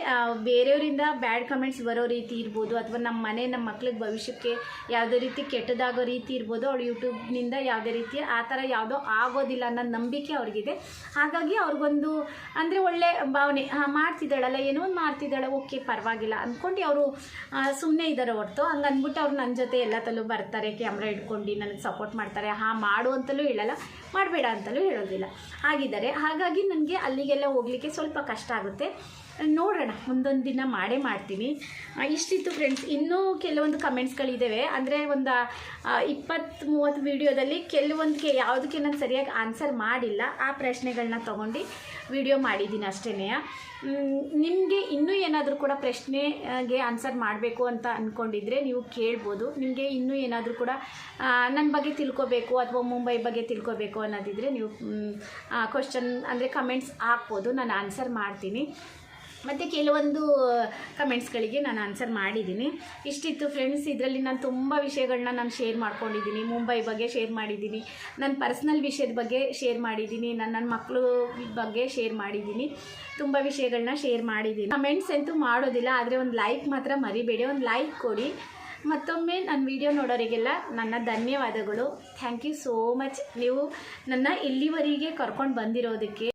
ಬೇರೆಯವರಿಂದ ಬ್ಯಾಡ್ ಕಮೆಂಟ್ಸ್ ಬರೋ ರೀತಿ ಇರ್ಬೋದು, ಅಥವಾ ನಮ್ಮ ಮನೆ ನಮ್ಮ ಮಕ್ಳಿಗೆ ಭವಿಷ್ಯಕ್ಕೆ ಯಾವುದೇ ರೀತಿ ಕೆಟ್ಟದಾಗೋ ರೀತಿ ಇರ್ಬೋದು ಅವಳು ಯೂಟ್ಯೂಬ್ನಿಂದ ಯಾವುದೇ ರೀತಿ ಆ ಥರ ಯಾವುದೋ ಆಗೋದಿಲ್ಲ ಅನ್ನೋ ನಂಬಿಕೆ ಅವ್ರಿಗಿದೆ. ಹಾಗಾಗಿ ಅವ್ರಿಗೊಂದು ಅಂದರೆ ಒಳ್ಳೆ ಭಾವನೆ, ಹಾಂ, ಮಾಡ್ತಿದ್ದಾಳಲ್ಲ, ಏನೋ ಒಂದು ಮಾಡ್ತಿದ್ದಾಳೆ, ಓಕೆ, ಪರವಾಗಿಲ್ಲ ಅಂದ್ಕೊಂಡು ಅವರು ಸುಮ್ಮನೆ ಇದ್ದಾರೆ ಹೊರತು. ಹಂಗೆ ಅಂದ್ಬಿಟ್ಟು ಅವ್ರು ನನ್ನ ಜೊತೆ ಎಲ್ಲ ತಲೂ ಬರ್ತಾರೆ ಕ್ಯಾಮ್ರಾ ಇಟ್ಕೊಂಡು ನನಗೆ ಸಪೋರ್ಟ್ ಮಾಡ್ತಾರೆ. ಹಾಂ, ಮಾಡು ಅಂತಲೂ ಹೇಳಲ್ಲ, ಮಾಡಬೇಡ ಅಂತಲೂ ಹೇಳೋದಿಲ್ಲ. ಆಗಿದ್ದಾರೆ ಹಾಗಾಗಿ ನನಗೆ ಅಲ್ಲಿಗೆಲ್ಲ ಹೋಗಲಿಕ್ಕೆ ಸ್ವಲ್ಪ ಕಷ್ಟ ಆಗುತ್ತೆ. ನೋಡೋಣ, ಒಂದೊಂದು ದಿನ ಮಾಡೇ ಮಾಡ್ತೀನಿ. ಇಷ್ಟಿತ್ತು ಫ್ರೆಂಡ್ಸ್ ಇನ್ನೂ ಕೆಲವೊಂದು ಕಮೆಂಟ್ಸ್ಗಳಿದ್ದಾವೆ ಅಂದರೆ ಒಂದು ಇಪ್ಪತ್ತು ಮೂವತ್ತು ವೀಡಿಯೋದಲ್ಲಿ ಕೆಲವೊಂದಕ್ಕೆ ಯಾವುದಕ್ಕೆ ನಾನು ಸರಿಯಾಗಿ ಆನ್ಸರ್ ಮಾಡಿಲ್ಲ, ಆ ಪ್ರಶ್ನೆಗಳನ್ನ ತೊಗೊಂಡು ವಿಡಿಯೋ ಮಾಡಿದ್ದೀನಿ ಅಷ್ಟೇ ನಿಮಗೆ ಇನ್ನೂ ಏನಾದರೂ ಕೂಡ ಪ್ರಶ್ನೆಗೆ ಆನ್ಸರ್ ಮಾಡಬೇಕು ಅಂತ ಅಂದ್ಕೊಂಡಿದ್ರೆ ನೀವು ಕೇಳ್ಬೋದು. ನಿಮಗೆ ಇನ್ನೂ ಏನಾದರೂ ಕೂಡ ನನ್ನ ಬಗ್ಗೆ ತಿಳ್ಕೊಬೇಕು ಅಥವಾ ಮುಂಬೈ ಬಗ್ಗೆ ತಿಳ್ಕೊಬೇಕು ಅನ್ನೋದಿದ್ರೆ ನೀವು ಕ್ವಶನ್ ಅಂದರೆ ಕಮೆಂಟ್ಸ್ ಹಾಕ್ಬೋದು. ನಾನು ಆನ್ಸರ್ ಮಾಡ್ತೀನಿ. ಮತ್ತು ಕೆಲವೊಂದು ಕಮೆಂಟ್ಸ್ಗಳಿಗೆ ನಾನು ಆನ್ಸರ್ ಮಾಡಿದ್ದೀನಿ. ಇಷ್ಟಿತ್ತು ಫ್ರೆಂಡ್ಸ್ ಇದರಲ್ಲಿ ನಾನು ತುಂಬ ವಿಷಯಗಳನ್ನ ನಾನು ಶೇರ್ ಮಾಡ್ಕೊಂಡಿದ್ದೀನಿ. ಮುಂಬೈ ಬಗ್ಗೆ ಶೇರ್ ಮಾಡಿದ್ದೀನಿ. ನನ್ನ ಪರ್ಸ್ನಲ್ ವಿಷಯದ ಬಗ್ಗೆ ಶೇರ್ ಮಾಡಿದ್ದೀನಿ. ನನ್ನ ನನ್ನ ಮಕ್ಕಳು ಬಗ್ಗೆ ಶೇರ್ ಮಾಡಿದ್ದೀನಿ. ತುಂಬ ವಿಷಯಗಳನ್ನ ಶೇರ್ ಮಾಡಿದ್ದೀನಿ. ಕಮೆಂಟ್ಸ್ ಅಂತೂ ಮಾಡೋದಿಲ್ಲ, ಆದರೆ ಒಂದು ಲೈಕ್ ಮಾತ್ರ ಮರಿಬೇಡಿ. ಒಂದು ಲೈಕ್ ಕೊಡಿ. ಮತ್ತೊಮ್ಮೆ ನನ್ನ ವಿಡಿಯೋ ನೋಡೋರಿಗೆಲ್ಲ ನನ್ನ ಧನ್ಯವಾದಗಳು. ಥ್ಯಾಂಕ್ ಯು ಸೋ ಮಚ್ ನೀವು ನನ್ನ ಇಲ್ಲಿವರೆಗೆ ಕರ್ಕೊಂಡು ಬಂದಿರೋದಕ್ಕೆ